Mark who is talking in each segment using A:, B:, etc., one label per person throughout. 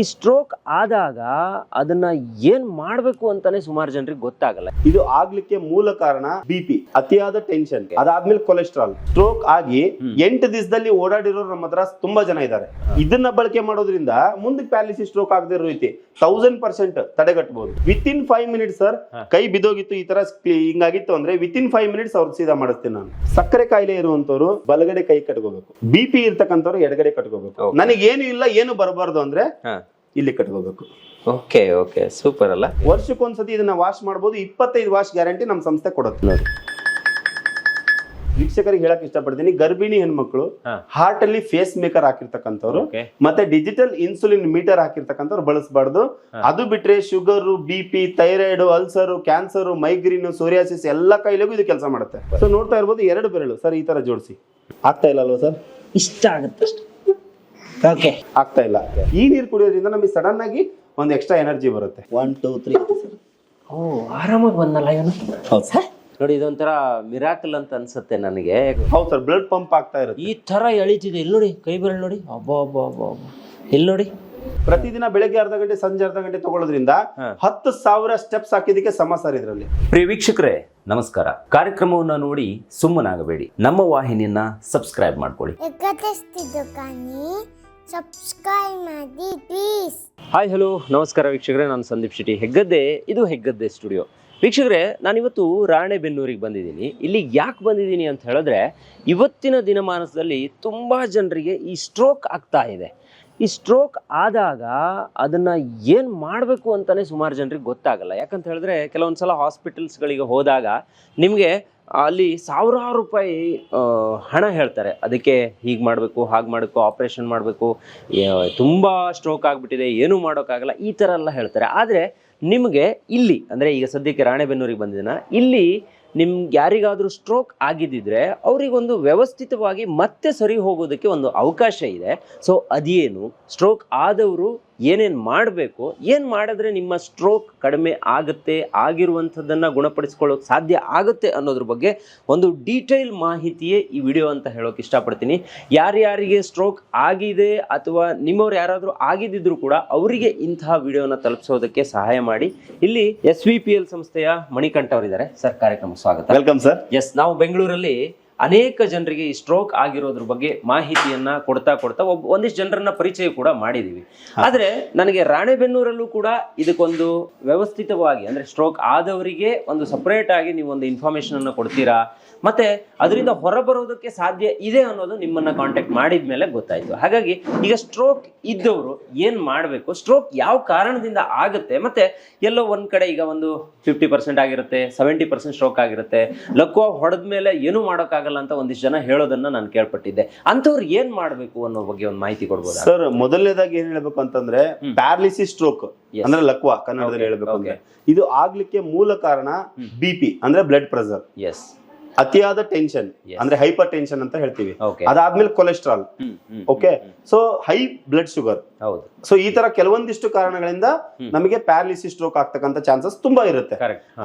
A: ಈ ಸ್ಟ್ರೋಕ್ ಆದಾಗ ಅದನ್ನ ಏನ್ ಮಾಡ್ಬೇಕು ಅಂತಾನೆ ಸುಮಾರು ಜನರಿಗೆ ಗೊತ್ತಾಗಲ್ಲ.
B: ಇದು ಆಗ್ಲಿಕ್ಕೆ ಮೂಲ ಕಾರಣ ಬಿಪಿ ಅತಿಯಾದ ಟೆನ್ಷನ್ ಅದಾದ್ಮೇಲೆ ಕೊಲೆಸ್ಟ್ರಾಲ್ ಸ್ಟ್ರೋಕ್ ಆಗಿ ಎಂಟು ದಿವಸದಲ್ಲಿ ಓಡಾಡಿರೋರು ನಮ್ಮ ಹತ್ರ ತುಂಬಾ ಜನ ಇದ್ದಾರೆ ಇದನ್ನ ಬಳಕೆ ಮಾಡೋದ್ರಿಂದ ಮುಂದಕ್ಕೆ ಪ್ಯಾಲಿಸಿಸ್ ಸ್ಟ್ರೋಕ್ ಆಗದಿರೋ ರೀತಿ ತೌಸಂಡ್ ಪರ್ಸೆಂಟ್ ತಡೆಗಟ್ಟಬಹುದು within five minutes sir ಕೈ ಬಿದೋಗಿತ್ತು ಈ ತರ ಹಿಂಗಾಗಿತ್ತು ಅಂದ್ರೆ ವಿತ್ ಇನ್ ಫೈವ್ ಮಿನಿಟ್ಸ್ ಅವ್ರಿಗೆ ಸೀದಾ ಮಾಡಿಸ್ತೀನಿ ನಾನು. ಸಕ್ಕರೆ ಕಾಯಿಲೆ ಇರುವಂತವ್ರು ಬಲಗಡೆ ಕೈ ಕಟ್ಕೋಬೇಕು. ಬಿಪಿ ಇರ್ತಕ್ಕಂಥವ್ರು ಎಡಗಡೆ ಕಟ್ಕೋಬೇಕು. ನನಗೆ ಏನು ಇಲ್ಲ ಏನು ಬರಬಾರ್ದು ಅಂದ್ರೆ ಇಲ್ಲಿ ಕಟ್ಕೋಬೇಕು.
A: ಓಕೆ ಓಕೆ ಸೂಪರ್ ಅಲ್ಲ?
B: ವರ್ಷಕ್ಕೊಂದ್ಸತಿ ಇದನ್ನ ವಾಶ್ ಮಾಡ್ಬೋದು ಇಪ್ಪತ್ತೈದು ವಾಶ್ ಗ್ಯಾರಂಟಿ ನಮ್ಮ ಸಂಸ್ಥೆ ಕೊಡುತ್ತೆ ನೋಡಿ. ವೀಕ್ಷಕರಿಗೆ ಹೇಳಕ್ ಇಷ್ಟಪಡ್ತೀನಿ ಗರ್ಭಿಣಿ ಹೆಣ್ಮಕ್ಳು
A: ಹಾ.
B: ಹಾರ್ಟ್ ಅಲ್ಲಿ ಫೇಸ್ ಮೇಕರ್ ಹಾಕಿರ್ತಕ್ಕಂಥವ್ರು ಮತ್ತೆ ಡಿಜಿಟಲ್ ಇನ್ಸುಲಿನ್ ಮೀಟರ್ ಹಾಕಿರ್ತಕ್ಕಂಥವ್ರು ಬಳಸಬಾರ್ದು. ಅದು ಬಿಟ್ರೆ sugar B P thyroid ulcer cancer migraine psoriasis ಎಲ್ಲ ಕಾಯಿಲೆಗೂ ಇದು ಕೆಲಸ ಮಾಡುತ್ತೆ. ಸೊ ನೋಡ್ತಾ ಇರ್ಬೋದು ಎರಡು ಬೆರಳು. ಸರ್ ಈ ತರ ಜೋಡಿಸಿ. ಆಗ್ತಾ ಇಲ್ಲ ಅಲ್ವಾ ಸರ್
C: ಇಷ್ಟ ಆಗುತ್ತೆ ಅಷ್ಟೇ. ಓಕೆ
B: ಆಗ್ತಾ ಇಲ್ಲ. ಈ ನೀರು ಕುಡಿಯೋದ್ರಿಂದ ನಮಗೆ ಸಡನ್ ಆಗಿ ಒಂದು ಎಕ್ಸ್ಟ್ರಾ ಎನರ್ಜಿ ಬರುತ್ತೆ.
C: ಒನ್ ಟೂ ತ್ರೀ
A: ಓ ಆರಾಮಾಗಿ ಬಂದಲ್ಲ ಇವನು?
C: ಹೌದು. ಸರ್?
A: ನೋಡಿ ಇದೊಂಥರ ಮಿರಾಕಲ್ ಅಂತ ಅನ್ಸುತ್ತೆ ನನಗೆ.
B: ಹೌದು ಸರ್ ಬ್ಲಡ್ ಪಂಪ್ ಆಗ್ತಾ ಇರುತ್ತೆ.
A: ಈ ತರ ಎಳಿತಿದೆ. ಇಲ್ಲಿ ನೋಡಿ ಕೈ ಬೆರಳು ನೋಡಿ. ಅಬ್ಬಾ ಅಬ್ಬಾ ಅಬ್ಬಾ ಅಬ್ಬಾ. ಇಲ್ಲಿ ನೋಡಿ.
B: ಪ್ರತಿದಿನ ಬೆಳಗ್ಗೆ ಅರ್ಧ ಗಂಟೆ ಸಂಜೆ ಅರ್ಧ ಗಂಟೆ ತಗೊಳ್ಳೋದ್ರಿಂದ. ಹತ್ತು ಸಾವಿರ ಸ್ಟೆಪ್ಸ್ ಹಾಕಿದಕ್ಕೆ ಸಮ ಸರ್ ಇದರಲ್ಲಿ.
D: ಪ್ರಿಯ ವೀಕ್ಷಕರೇ ನಮಸ್ಕಾರ. ಕಾರ್ಯಕ್ರಮವನ್ನು ನೋಡಿ ಸುಮ್ಮನಾಗಬೇಡಿ. ನಮ್ಮ ವಾಹಿನಿಯನ್ನ ಸಬ್ಸ್ಕ್ರೈಬ್ ಮಾಡ್ಕೊಳ್ಳಿ.
E: ಸಬ್ಸ್ಕ್ರೈಬ್ ಮಾಡಿ ಪ್ಲೀಸ್
A: ಹಾಯ್ ಹಲೋ ನಮಸ್ಕಾರ ವೀಕ್ಷಕರೇ, ನಾನು ಸಂದೀಪ್ ಶೆಟ್ಟಿ. ಹೆಗ್ಗದ್ದೆ, ಇದು ಹೆಗ್ಗದ್ದೆ ಸ್ಟುಡಿಯೋ ವೀಕ್ಷಕರೇ, ನಾನಿವತ್ತು ರಾಣೆಬೆನ್ನೂರಿಗೆ ಬಂದಿದ್ದೀನಿ. ಇಲ್ಲಿ ಯಾಕೆ ಬಂದಿದ್ದೀನಿ ಅಂತ ಹೇಳಿದ್ರೆ, ಇವತ್ತಿನ ದಿನಮಾನದಲ್ಲಿ ತುಂಬ ಜನರಿಗೆ ಈ ಸ್ಟ್ರೋಕ್ ಆಗ್ತಾ ಇದೆ. ಈ ಸ್ಟ್ರೋಕ್ ಆದಾಗ ಅದನ್ನು ಏನು ಮಾಡಬೇಕು ಅಂತಲೇ ಸುಮಾರು ಜನರಿಗೆ ಗೊತ್ತಾಗಲ್ಲ. ಯಾಕಂತ ಹೇಳಿದ್ರೆ ಕೆಲವೊಂದು ಸಲ ಹಾಸ್ಪಿಟಲ್ಸ್ಗಳಿಗೆ ಹೋದಾಗ ನಿಮಗೆ ಅಲ್ಲಿ ಸಾವಿರಾರು ರೂಪಾಯಿ ಹಣ ಹೇಳ್ತಾರೆ. ಅದಕ್ಕೆ ಹೀಗೆ ಮಾಡಬೇಕು, ಹಾಗೆ ಮಾಡಬೇಕು ಆಪ್ರೇಷನ್ ಮಾಡಬೇಕು. ತುಂಬ ಸ್ಟ್ರೋಕ್ ಆಗಿಬಿಟ್ಟಿದೆ, ಏನೂ ಮಾಡೋಕ್ಕಾಗಲ್ಲ, ಈ ಥರ ಎಲ್ಲ ಹೇಳ್ತಾರೆ. ಆದರೆ ನಿಮಗೆ ಇಲ್ಲಿ, ಅಂದರೆ ಈಗ ಸದ್ಯಕ್ಕೆ ರಾಣೆಬೆನ್ನೂರಿಗೆ ಬಂದಿದ್ದೀನ ಇಲ್ಲಿ ನಿಮ್ಗೆ ಯಾರಿಗಾದರೂ ಸ್ಟ್ರೋಕ್ ಆಗಿದ್ದಿದ್ರೆ ಅವರಿಗೊಂದು ವ್ಯವಸ್ಥಿತವಾಗಿ ಮತ್ತೆ ಸರಿ ಹೋಗೋದಕ್ಕೆ ಒಂದು ಅವಕಾಶ ಇದೆ. ಸೊ ಅದೇನು ಸ್ಟ್ರೋಕ್ ಆದವರು ಏನೇನು ಮಾಡಬೇಕು ಏನು ಮಾಡಿದ್ರೆ ನಿಮ್ಮ ಸ್ಟ್ರೋಕ್ ಕಡಿಮೆ ಆಗುತ್ತೆ ಆಗಿರುವಂಥದ್ದನ್ನು ಗುಣಪಡಿಸ್ಕೊಳ್ಳೋಕೆ ಸಾಧ್ಯ ಆಗುತ್ತೆ ಅನ್ನೋದ್ರ ಬಗ್ಗೆ ಒಂದು ಡೀಟೇಲ್ ಮಾಹಿತಿಯೇ ಈ ವಿಡಿಯೋ ಅಂತ ಹೇಳೋಕೆ ಇಷ್ಟಪಡ್ತೀನಿ. ಯಾರ್ಯಾರಿಗೆ ಸ್ಟ್ರೋಕ್ ಆಗಿದೆ ಅಥವಾ ನಿಮ್ಮವ್ರು ಯಾರಾದರೂ ಆಗಿದ್ದಿದ್ರು ಕೂಡ ಅವರಿಗೆ ಇಂತಹ ವಿಡಿಯೋನ ತಲುಪಿಸೋದಕ್ಕೆ ಸಹಾಯ ಮಾಡಿ. ಇಲ್ಲಿ ಎಸ್ ವಿ ಪಿ ಎಲ್ ಸಂಸ್ಥೆಯ ಮಣಿಕಂಠ ಅವರಿದ್ದಾರೆ. ಸರ್ ಕಾರ್ಯಕ್ರಮ ಸ್ವಾಗತ.
B: ವೆಲ್ಕಮ್ ಸರ್
A: ಎಸ್ ನಾವು ಬೆಂಗಳೂರಲ್ಲಿ ಅನೇಕ ಜನರಿಗೆ ಈ ಸ್ಟ್ರೋಕ್ ಆಗಿರೋದ್ರ ಬಗ್ಗೆ ಮಾಹಿತಿಯನ್ನ ಕೊಡ್ತಾ ಕೊಡ್ತಾ ಒಬ್ಬ ಒಂದಿಷ್ಟು ಜನರನ್ನ ಪರಿಚಯ ಕೂಡ ಮಾಡಿದೀವಿ. ಆದ್ರೆ ನನಗೆ ರಾಣೆಬೆನ್ನೂರಲ್ಲೂ ಕೂಡ ಇದಕ್ಕೊಂದು ವ್ಯವಸ್ಥಿತವಾಗಿ ಅಂದ್ರೆ ಸ್ಟ್ರೋಕ್ ಆದವರಿಗೆ ಒಂದು ಸಪರೇಟ್ ಆಗಿ ನೀವು ಒಂದು ಇನ್ಫಾರ್ಮೇಶನ್ ಅನ್ನ ಕೊಡ್ತೀರಾ? ಮತ್ತೆ ಅದರಿಂದ ಹೊರಬರೋದಕ್ಕೆ ಸಾಧ್ಯ ಇದೆ ಅನ್ನೋದು ನಿಮ್ಮನ್ನ ಕಾಂಟ್ಯಾಕ್ಟ್ ಮಾಡಿದ ಮೇಲೆ ಗೊತ್ತಾಯ್ತು. ಹಾಗಾಗಿ ಈಗ ಸ್ಟ್ರೋಕ್ ಇದ್ದವರು ಏನ್ ಮಾಡಬೇಕು? ಸ್ಟ್ರೋಕ್ ಯಾವ ಕಾರಣದಿಂದ ಆಗುತ್ತೆ? ಮತ್ತೆ ಎಲ್ಲೋ ಒಂದ್ ಕಡೆ ಈಗ ಒಂದು ಫಿಫ್ಟಿ ಪರ್ಸೆಂಟ್ ಆಗಿರುತ್ತೆ ಸೆವೆಂಟಿ ಪರ್ಸೆಂಟ್ ಸ್ಟ್ರೋಕ್ ಆಗಿರುತ್ತೆ. ಲಕ್ವ ಹೊಡೆದ ಮೇಲೆ ಏನು ಮಾಡೋಕ್ಕಾಗಲ್ಲ? ಅಂತ ಒಂದಿಷ್ಟು ಜನ ಹೇಳೋದನ್ನ ನಾನು ಕೇಳ್ಪಟ್ಟಿದ್ದೆ. ಅಂಥವ್ರು ಏನ್ ಮಾಡಬೇಕು ಅನ್ನೋ ಬಗ್ಗೆ ಒಂದು ಮಾಹಿತಿ ಕೊಡ್ಬೋದು?
B: ಸರ್ ಮೊದಲನೇದಾಗಿ ಏನ್ ಹೇಳ್ಬೇಕು ಅಂತಂದ್ರೆ ಪ್ಯಾರಲಿಸಿಸ್ ಸ್ಟ್ರೋಕ್. ಅಂದ್ರೆ ಲಕ್ವಾ ಕನ್ನಡದಲ್ಲಿ ಹೇಳ್ಬೇಕು ಅಂದ್ರೆ. ಇದು ಆಗ್ಲಿಕ್ಕೆ ಮೂಲ ಕಾರಣ ಬಿ ಪಿ ಅಂದ್ರೆ ಬ್ಲಡ್ ಪ್ರೆಸರ್.
A: ಎಸ್
B: ಅತಿಯಾದ ಟೆನ್ಷನ್ ಅಂದ್ರೆ ಹೈಪರ್ ಟೆನ್ಷನ್ ಅಂತ ಹೇಳ್ತೀವಿ. ಅದಾದ್ಮೇಲೆ cholesterol okay so high blood sugar
A: ಹೌದು.
B: ಸೊ ಈ ತರ ಕೆಲವೊಂದಿಷ್ಟು ಕಾರಣಗಳಿಂದ ನಮಗೆ ಪ್ಯಾರಲಿಸಿಸ್ ಸ್ಟ್ರೋಕ್ ಆಗ್ತಕ್ಕಂತ ಚಾನ್ಸಸ್ ತುಂಬಾ ಇರುತ್ತೆ.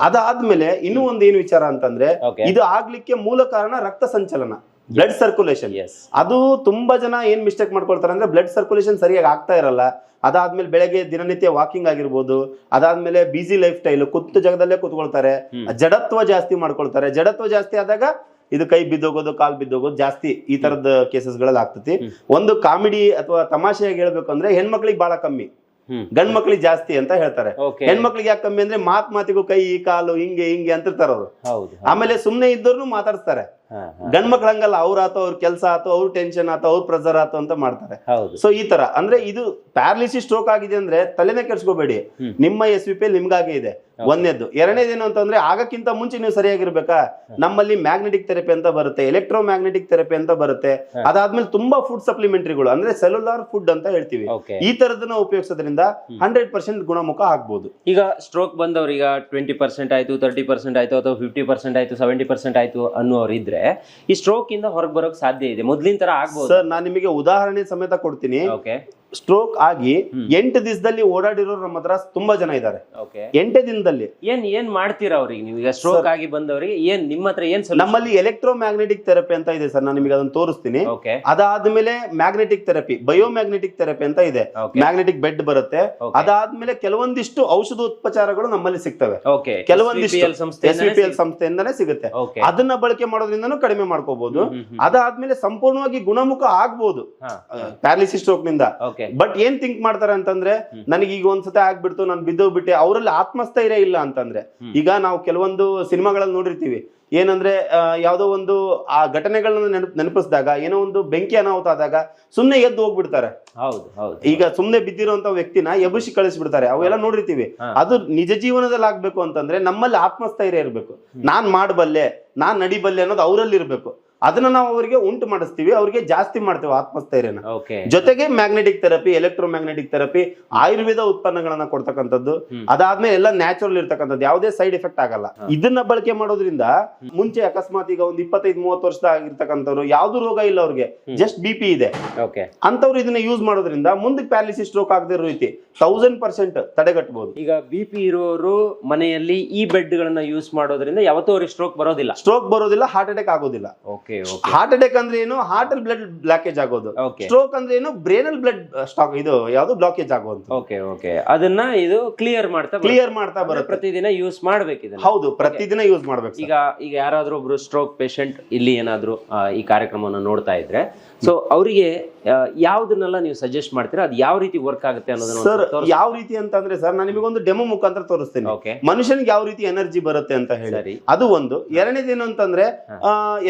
B: ಅದಾದ್ಮೇಲೆ ಇನ್ನೂ ಒಂದು ಏನು ವಿಚಾರ ಅಂತಂದ್ರೆ. ಇದು ಆಗ್ಲಿಕ್ಕೆ ಮೂಲ ಕಾರಣ ರಕ್ತ ಸಂಚಲನ. ಬ್ಲಡ್ ಸರ್ಕ್ಯುಲೇಷನ್
A: ಎಸ್
B: ಅದು ತುಂಬಾ ಜನ ಏನ್ ಮಿಸ್ಟೇಕ್ ಮಾಡ್ಕೊಳ್ತಾರೆ ಅಂದ್ರೆ ಬ್ಲಡ್ ಸರ್ಕ್ಯುಲೇಷನ್ ಸರಿಯಾಗಿ ಆಗ್ತಾ ಇರಲ್ಲ. ಅದಾದ್ಮೇಲೆ ಬೆಳಗ್ಗೆ ದಿನನಿತ್ಯ ವಾಕಿಂಗ್ ಆಗಿರ್ಬೋದು ಅದಾದ್ಮೇಲೆ ಬಿಸಿ ಲೈಫ್ ಸ್ಟೈಲ್ ಕುತ್ತು ಜಾಗದಲ್ಲೇ ಕುತ್ಕೊಳ್ತಾರೆ. ಜಡತ್ವ ಜಾಸ್ತಿ ಮಾಡ್ಕೊಳ್ತಾರೆ. ಜಡತ್ವ ಜಾಸ್ತಿ ಆದಾಗ ಇದು ಕೈ ಬಿದ್ದೋಗೋದು ಕಾಲ್ ಬಿದ್ದೋಗೋದು ಜಾಸ್ತಿ ಈ ತರದ ಕೇಸಸ್ಗಳಲ್ಲಿ ಆಗ್ತತಿ. ಒಂದು ಕಾಮಿಡಿ ಅಥವಾ ತಮಾಷೆಯಾಗಿ ಹೇಳ್ಬೇಕು ಅಂದ್ರೆ ಹೆಣ್ಮಕ್ಳಿಗೆ ಬಹಳ ಕಮ್ಮಿ. ಗಂಡ್ ಮಕ್ಳಿಗೆ ಜಾಸ್ತಿ ಅಂತ ಹೇಳ್ತಾರೆ. ಹೆಣ್ಮಕ್ಳಿಗೆ ಯಾಕೆ ಕಮ್ಮಿ ಅಂದ್ರೆ ಮಾತ್ ಮಾತಿಗೂ ಕೈ ಕಾಲು ಹಿಂಗೆ ಹಿಂಗೆ ಅಂತಿರ್ತಾರ ಅವ್ರು. ಆಮೇಲೆ ಸುಮ್ನೆ ಇದ್ದವ್ರು ಮಾತಾಡ್ತಾರೆ. ಗಂಡ್ ಮಕ್ಳು ಹಂಗಲ್ಲ ಅವ್ರ ಆತೋ ಅವ್ರ ಕೆಲಸ ಆತೋ ಅವ್ರ ಟೆನ್ಷನ್ ಆತ ಅವ್ರ ಪ್ರೆಸರ್ ಆತ ಅಂತ ಮಾಡ್ತಾರೆ. ಸೊ ಈ ತರ. ಅಂದ್ರೆ ಇದು ಪ್ಯಾರಲಿಸಿಸ್ ಸ್ಟ್ರೋಕ್ ಆಗಿದೆ ಅಂದ್ರೆ ತಲೆನೇ ಕೆಡ್ಸ್ಕೋಬೇಡಿ. ನಿಮ್ಮ ಎಸ್ ವಿ ಪಿ ನಿಮ್ಗಾಗೆ ಇದೆ. ಒಂದೇದು ಎರಡನೇದೇನು ಅಂತಂದ್ರೆ ಆಗಕ್ಕಿಂತ ಮುಂಚೆ ನೀವು ಸರಿಯಾಗಿರ್ಬೇಕಾ? ನಮ್ಮಲ್ಲಿ ಮ್ಯಾಗ್ನೆಟಿಕ್ ಥೆರಪಿ ಅಂತ ಬರುತ್ತೆ ಎಲೆಕ್ಟ್ರೋ ಮ್ಯಾಗ್ನೆಟಿಕ್ ಥೆರಪಿ ಅಂತ ಬರುತ್ತೆ. ಅದಾದ್ಮೇಲೆ ತುಂಬಾ ಫುಡ್ ಸಪ್ಲಿಮೆಂಟ್ರಿಗಳು ಅಂದ್ರೆ ಸೆಲ್ಯುಲಾರ್ ಫುಡ್ ಅಂತ ಹೇಳ್ತೀವಿ. ಈ ತರದನ್ನ ಉಪಯೋಗಿಸೋದ್ರಿಂದ ಹಂಡ್ರೆಡ್ ಪರ್ಸೆಂಟ್ ಗುಣಮುಖ ಆಗ್ಬಹುದು
A: ಈಗ ಸ್ಟ್ರೋಕ್ ಬಂದವ್ರು ಈಗ ಟ್ವೆಂಟಿ ಪರ್ಸೆಂಟ್ ಆಯ್ತು ತರ್ಟಿ ಪರ್ಸೆಂಟ್ ಆಯ್ತು ಅಥವಾ ಫಿಫ್ಟಿ ಪರ್ಸೆಂಟ್ ಆಯ್ತು ಸೆವೆಂಟಿ ಪರ್ಸೆಂಟ್ ಆಯ್ತು ಅನ್ನೋರು ಇದ್ರೆ ಈ ಸ್ಟ್ರೋಕ್ ಇಂದ ಹೊರಗೆ ಬರೋಕ್ ಸಾಧ್ಯ ಇದೆ. ಮೊದ್ಲಿನ ತರ ಆಗ್ಬೋದು.
B: ಸರ್ ನಾನು ನಿಮಗೆ ಉದಾಹರಣೆ ಸಮೇತ ಕೊಡ್ತೀನಿ.
A: ಓಕೆ
B: ಸ್ಟ್ರೋಕ್ ಆಗಿ ಎಂಟು ದಿವಸದಲ್ಲಿ ಓಡಾಡಿರೋರು ನಮ್ಮ ಹತ್ರ ತುಂಬಾ ಜನ ಇದ್ದಾರೆ. ಎಂಟು ದಿನದಲ್ಲಿ.
A: ಏನ್ ಏನ್ ಮಾಡ್ತೀರಾ ಅವ್ರಿಗೆ ನೀವು? ಸ್ಟ್ರೋಕ್ ಆಗಿ ಬಂದವರಿಗೆ ಏನ್ ನಿಮ್ಮ ಹತ್ರ ಏನ್
B: ನಮ್ಮಲ್ಲಿ ಎಲೆಕ್ಟ್ರೋ ಮ್ಯಾಗ್ನೆಟಿಕ್ ಥೆರಪಿ ಅಂತ ಇದೆ ಸರ್ ನಾನು ನಿಮಗೆ ಅದನ್ನ ತೋರಿಸ್ತೀನಿ. ಅದಾದ್ಮೇಲೆ magnetic therapy bio magnetic therapy ಅಂತ ಇದೆ. ಮ್ಯಾಗ್ನೆಟಿಕ್ ಬೆಡ್ ಬರುತ್ತೆ. ಅದಾದ್ಮೇಲೆ ಕೆಲವೊಂದಿಷ್ಟು ಔಷಧೋಪಚಾರಗಳು ನಮ್ಮಲ್ಲಿ ಸಿಗ್ತವೆ. ಕೆಲವೊಂದಿಷ್ಟು
A: ಸಂಸ್ಥೆ
B: ಎಸ್ ಪಿ ಎಲ್ ಸಂಸ್ಥೆಯಿಂದನೇ ಸಿಗುತ್ತೆ. ಅದನ್ನ ಬಳಕೆ ಮಾಡೋದ್ರಿಂದನೂ ಕಡಿಮೆ ಮಾಡ್ಕೋಬಹುದು ಅದಾದ್ಮೇಲೆ ಸಂಪೂರ್ಣವಾಗಿ ಗುಣಮುಖ ಆಗ್ಬಹುದು ಪ್ಯಾರಾಲಿಸಿಸ್
A: ಸ್ಟ್ರೋಕ್ನಿಂದ.
B: ಬಟ್ ಏನ್ ಥಿಂಕ್ ಮಾಡ್ತಾರೆ ಅಂತಂದ್ರೆ ನನಗೆ ಈಗ ಒಂದ್ಸತಿ ಆಗ್ಬಿಡ್ತು ನಾನು ಬಿದ್ದೋಗ್ಬಿಟ್ಟೆ ಅವರಲ್ಲಿ ಆತ್ಮಸ್ಥೈರ್ಯ ಇಲ್ಲ ಅಂತಂದ್ರೆ. ಈಗ ನಾವು ಕೆಲವೊಂದು ಸಿನಿಮಾಗಳಲ್ಲಿ ನೋಡಿರ್ತೀವಿ. ಏನಂದ್ರೆ ಯಾವುದೋ ಒಂದು ಆ ಘಟನೆಗಳನ್ನ ನೆನಪ್ ನೆನಪಿಸಿದಾಗ ಏನೋ ಒಂದು ಬೆಂಕಿ ಅನಾಹುತ ಆದಾಗ ಸುಮ್ನೆ ಎದ್ದು ಹೋಗ್ಬಿಡ್ತಾರೆ.
A: ಹೌದು ಹೌದು.
B: ಈಗ ಸುಮ್ನೆ ಬಿದ್ದಿರುವಂತ ವ್ಯಕ್ತಿನ ಎಬುಸಿ ಕಳಿಸ್ಬಿಡ್ತಾರೆ. ಅವೆಲ್ಲ ನೋಡಿರ್ತೀವಿ. ಅದು ನಿಜ ಜೀವನದಲ್ಲಿ ಆಗ್ಬೇಕು ಅಂತಂದ್ರೆ ನಮ್ಮಲ್ಲಿ ಆತ್ಮಸ್ಥೈರ್ಯ ಇರಬೇಕು. ನಾನ್ ಮಾಡಬಲ್ಲೆ ನಾನ್ ನಡಿಬಲ್ಲೆ ಅನ್ನೋದು ಅವರಲ್ಲಿ ಇರಬೇಕು ಅದನ್ನ ನಾವು ಅವರಿಗೆ ಉಂಟು ಮಾಡಿಸ್ತೀವಿ ಅವ್ರಿಗೆ ಜಾಸ್ತಿ ಮಾಡ್ತೇವೆ ಆತ್ಮಸ್ಥೈರ್ಯನ. ಜೊತೆಗೆ magnetic therapy electro magnetic therapy Ayurveda ಉತ್ಪನ್ನಗಳನ್ನ ಕೊಡ್ತಕ್ಕಂಥದ್ದು. ಅದಾದ್ಮೇಲೆ ಎಲ್ಲ ನ್ಯಾಚುರಲ್ ಇರ್ತಕ್ಕಂಥದ್ದು ಯಾವುದೇ ಸೈಡ್ ಎಫೆಕ್ಟ್ ಆಗಲ್ಲ. ಇದನ್ನ ಬಳಕೆ ಮಾಡೋದ್ರಿಂದ ಮುಂಚೆ ಅಕಸ್ಮಾತ್ ಈಗ ಒಂದು ಇಪ್ಪತ್ತೈದು ಮೂವತ್ತು ವರ್ಷದ ಆಗಿರ್ತಕ್ಕಂಥವ್ರು ಯಾವ್ದು ರೋಗ ಇಲ್ಲ ಅವ್ರಿಗೆ ಜಸ್ಟ್ ಬಿ ಪಿ ಇದೆ. ಅಂತವ್ರು ಇದನ್ನ ಯೂಸ್ ಮಾಡೋದ್ರಿಂದ ಮುಂದಕ್ಕೆ ಪ್ಯಾಲಿಸಿ ಸ್ಟ್ರೋಕ್ ಆಗದೆ ಇರೋ ರೀತಿ ತೌಸಂಡ್ ಪರ್ಸೆಂಟ್ ತಡೆಗಟ್ಟಬಹುದು
A: ಈಗ ಬಿ ಪಿ ಇರೋರು ಮನೆಯಲ್ಲಿ ಈ ಬೆಡ್ ಗಳನ್ನ ಯೂಸ್ ಮಾಡೋದ್ರಿಂದ ಯಾವತ್ತೂ ಅವ್ರಿಗೆ ಸ್ಟ್ರೋಕ್ ಬರೋದಿಲ್ಲ.
B: ಸ್ಟ್ರೋಕ್ ಬರೋದಿಲ್ಲ ಹಾರ್ಟ್ ಅಟ್ಯಾಕ್ ಆಗೋದಿಲ್ಲ.
A: ಓಕೆ
B: ಹಾರ್ಟ್ ಅಟ್ಯಾಕ್ ಅಂದ್ರೆ ಏನು? ಹಾರ್ಟ್ ಅಲ್ಲಿ ಬ್ಲಡ್ ಬ್ಲಾಕೇಜ್ ಆಗೋದು. ಸ್ಟ್ರೋಕ್ ಅಂದ್ರೆ ಏನು? ಬ್ರೇನ್ ಅಲ್ಲಿ ಬ್ಲಡ್ ಸ್ಟಾಕ್ ಇದು ಯಾವ್ದು ಬ್ಲಾಕೇಜ್ ಆಗೋದು
A: ಓಕೆ ಓಕೆ ಅದನ್ನ ಇದು ಕ್ಲಿಯರ್ ಮಾಡ್ತಾ.
B: ಕ್ಲಿಯರ್ ಮಾಡ್ತಾ ಬರುತ್ತೆ.
A: ಪ್ರತಿದಿನ ಯೂಸ್ ಮಾಡ್ಬೇಕು ಇದನ್ನ.
B: ಹೌದು ಪ್ರತಿದಿನ ಯೂಸ್ ಮಾಡ್ಬೇಕು
A: ಈಗ ಈಗ ಯಾರಾದ್ರೂ ಒಬ್ರು ಸ್ಟ್ರೋಕ್ ಪೇಷಂಟ್ ಇಲ್ಲಿ ಏನಾದ್ರೂ ಈ ಕಾರ್ಯಕ್ರಮವನ್ನು ನೋಡ್ತಾ ಇದ್ರೆ ಸೊ ಅವರಿಗೆ ಯಾವ್ದನ್ನೆಲ್ಲ ನೀವು ಸಜೆಸ್ಟ್ ಮಾಡ್ತೀರಾ? ಅದು ಯಾವ ರೀತಿ ವರ್ಕ್ ಆಗುತ್ತೆ ಅನ್ನೋದನ್ನ
B: ಸರ್ ಯಾವ ರೀತಿ ಅಂತಂದ್ರೆ ಸರ್ ನಾನು ನಿಮಗೊಂದು ಡೆಮೋ ಮುಖಾಂತರ ತೋರಿಸ್ತೇನೆ. ಮನುಷ್ಯನಿಗೆ ಯಾವ ರೀತಿ ಎನರ್ಜಿ ಬರುತ್ತೆ ಅಂತ ಹೇಳಿ. ಅದು ಒಂದು. ಎರಡನೇದೇನು ಅಂತಂದ್ರೆ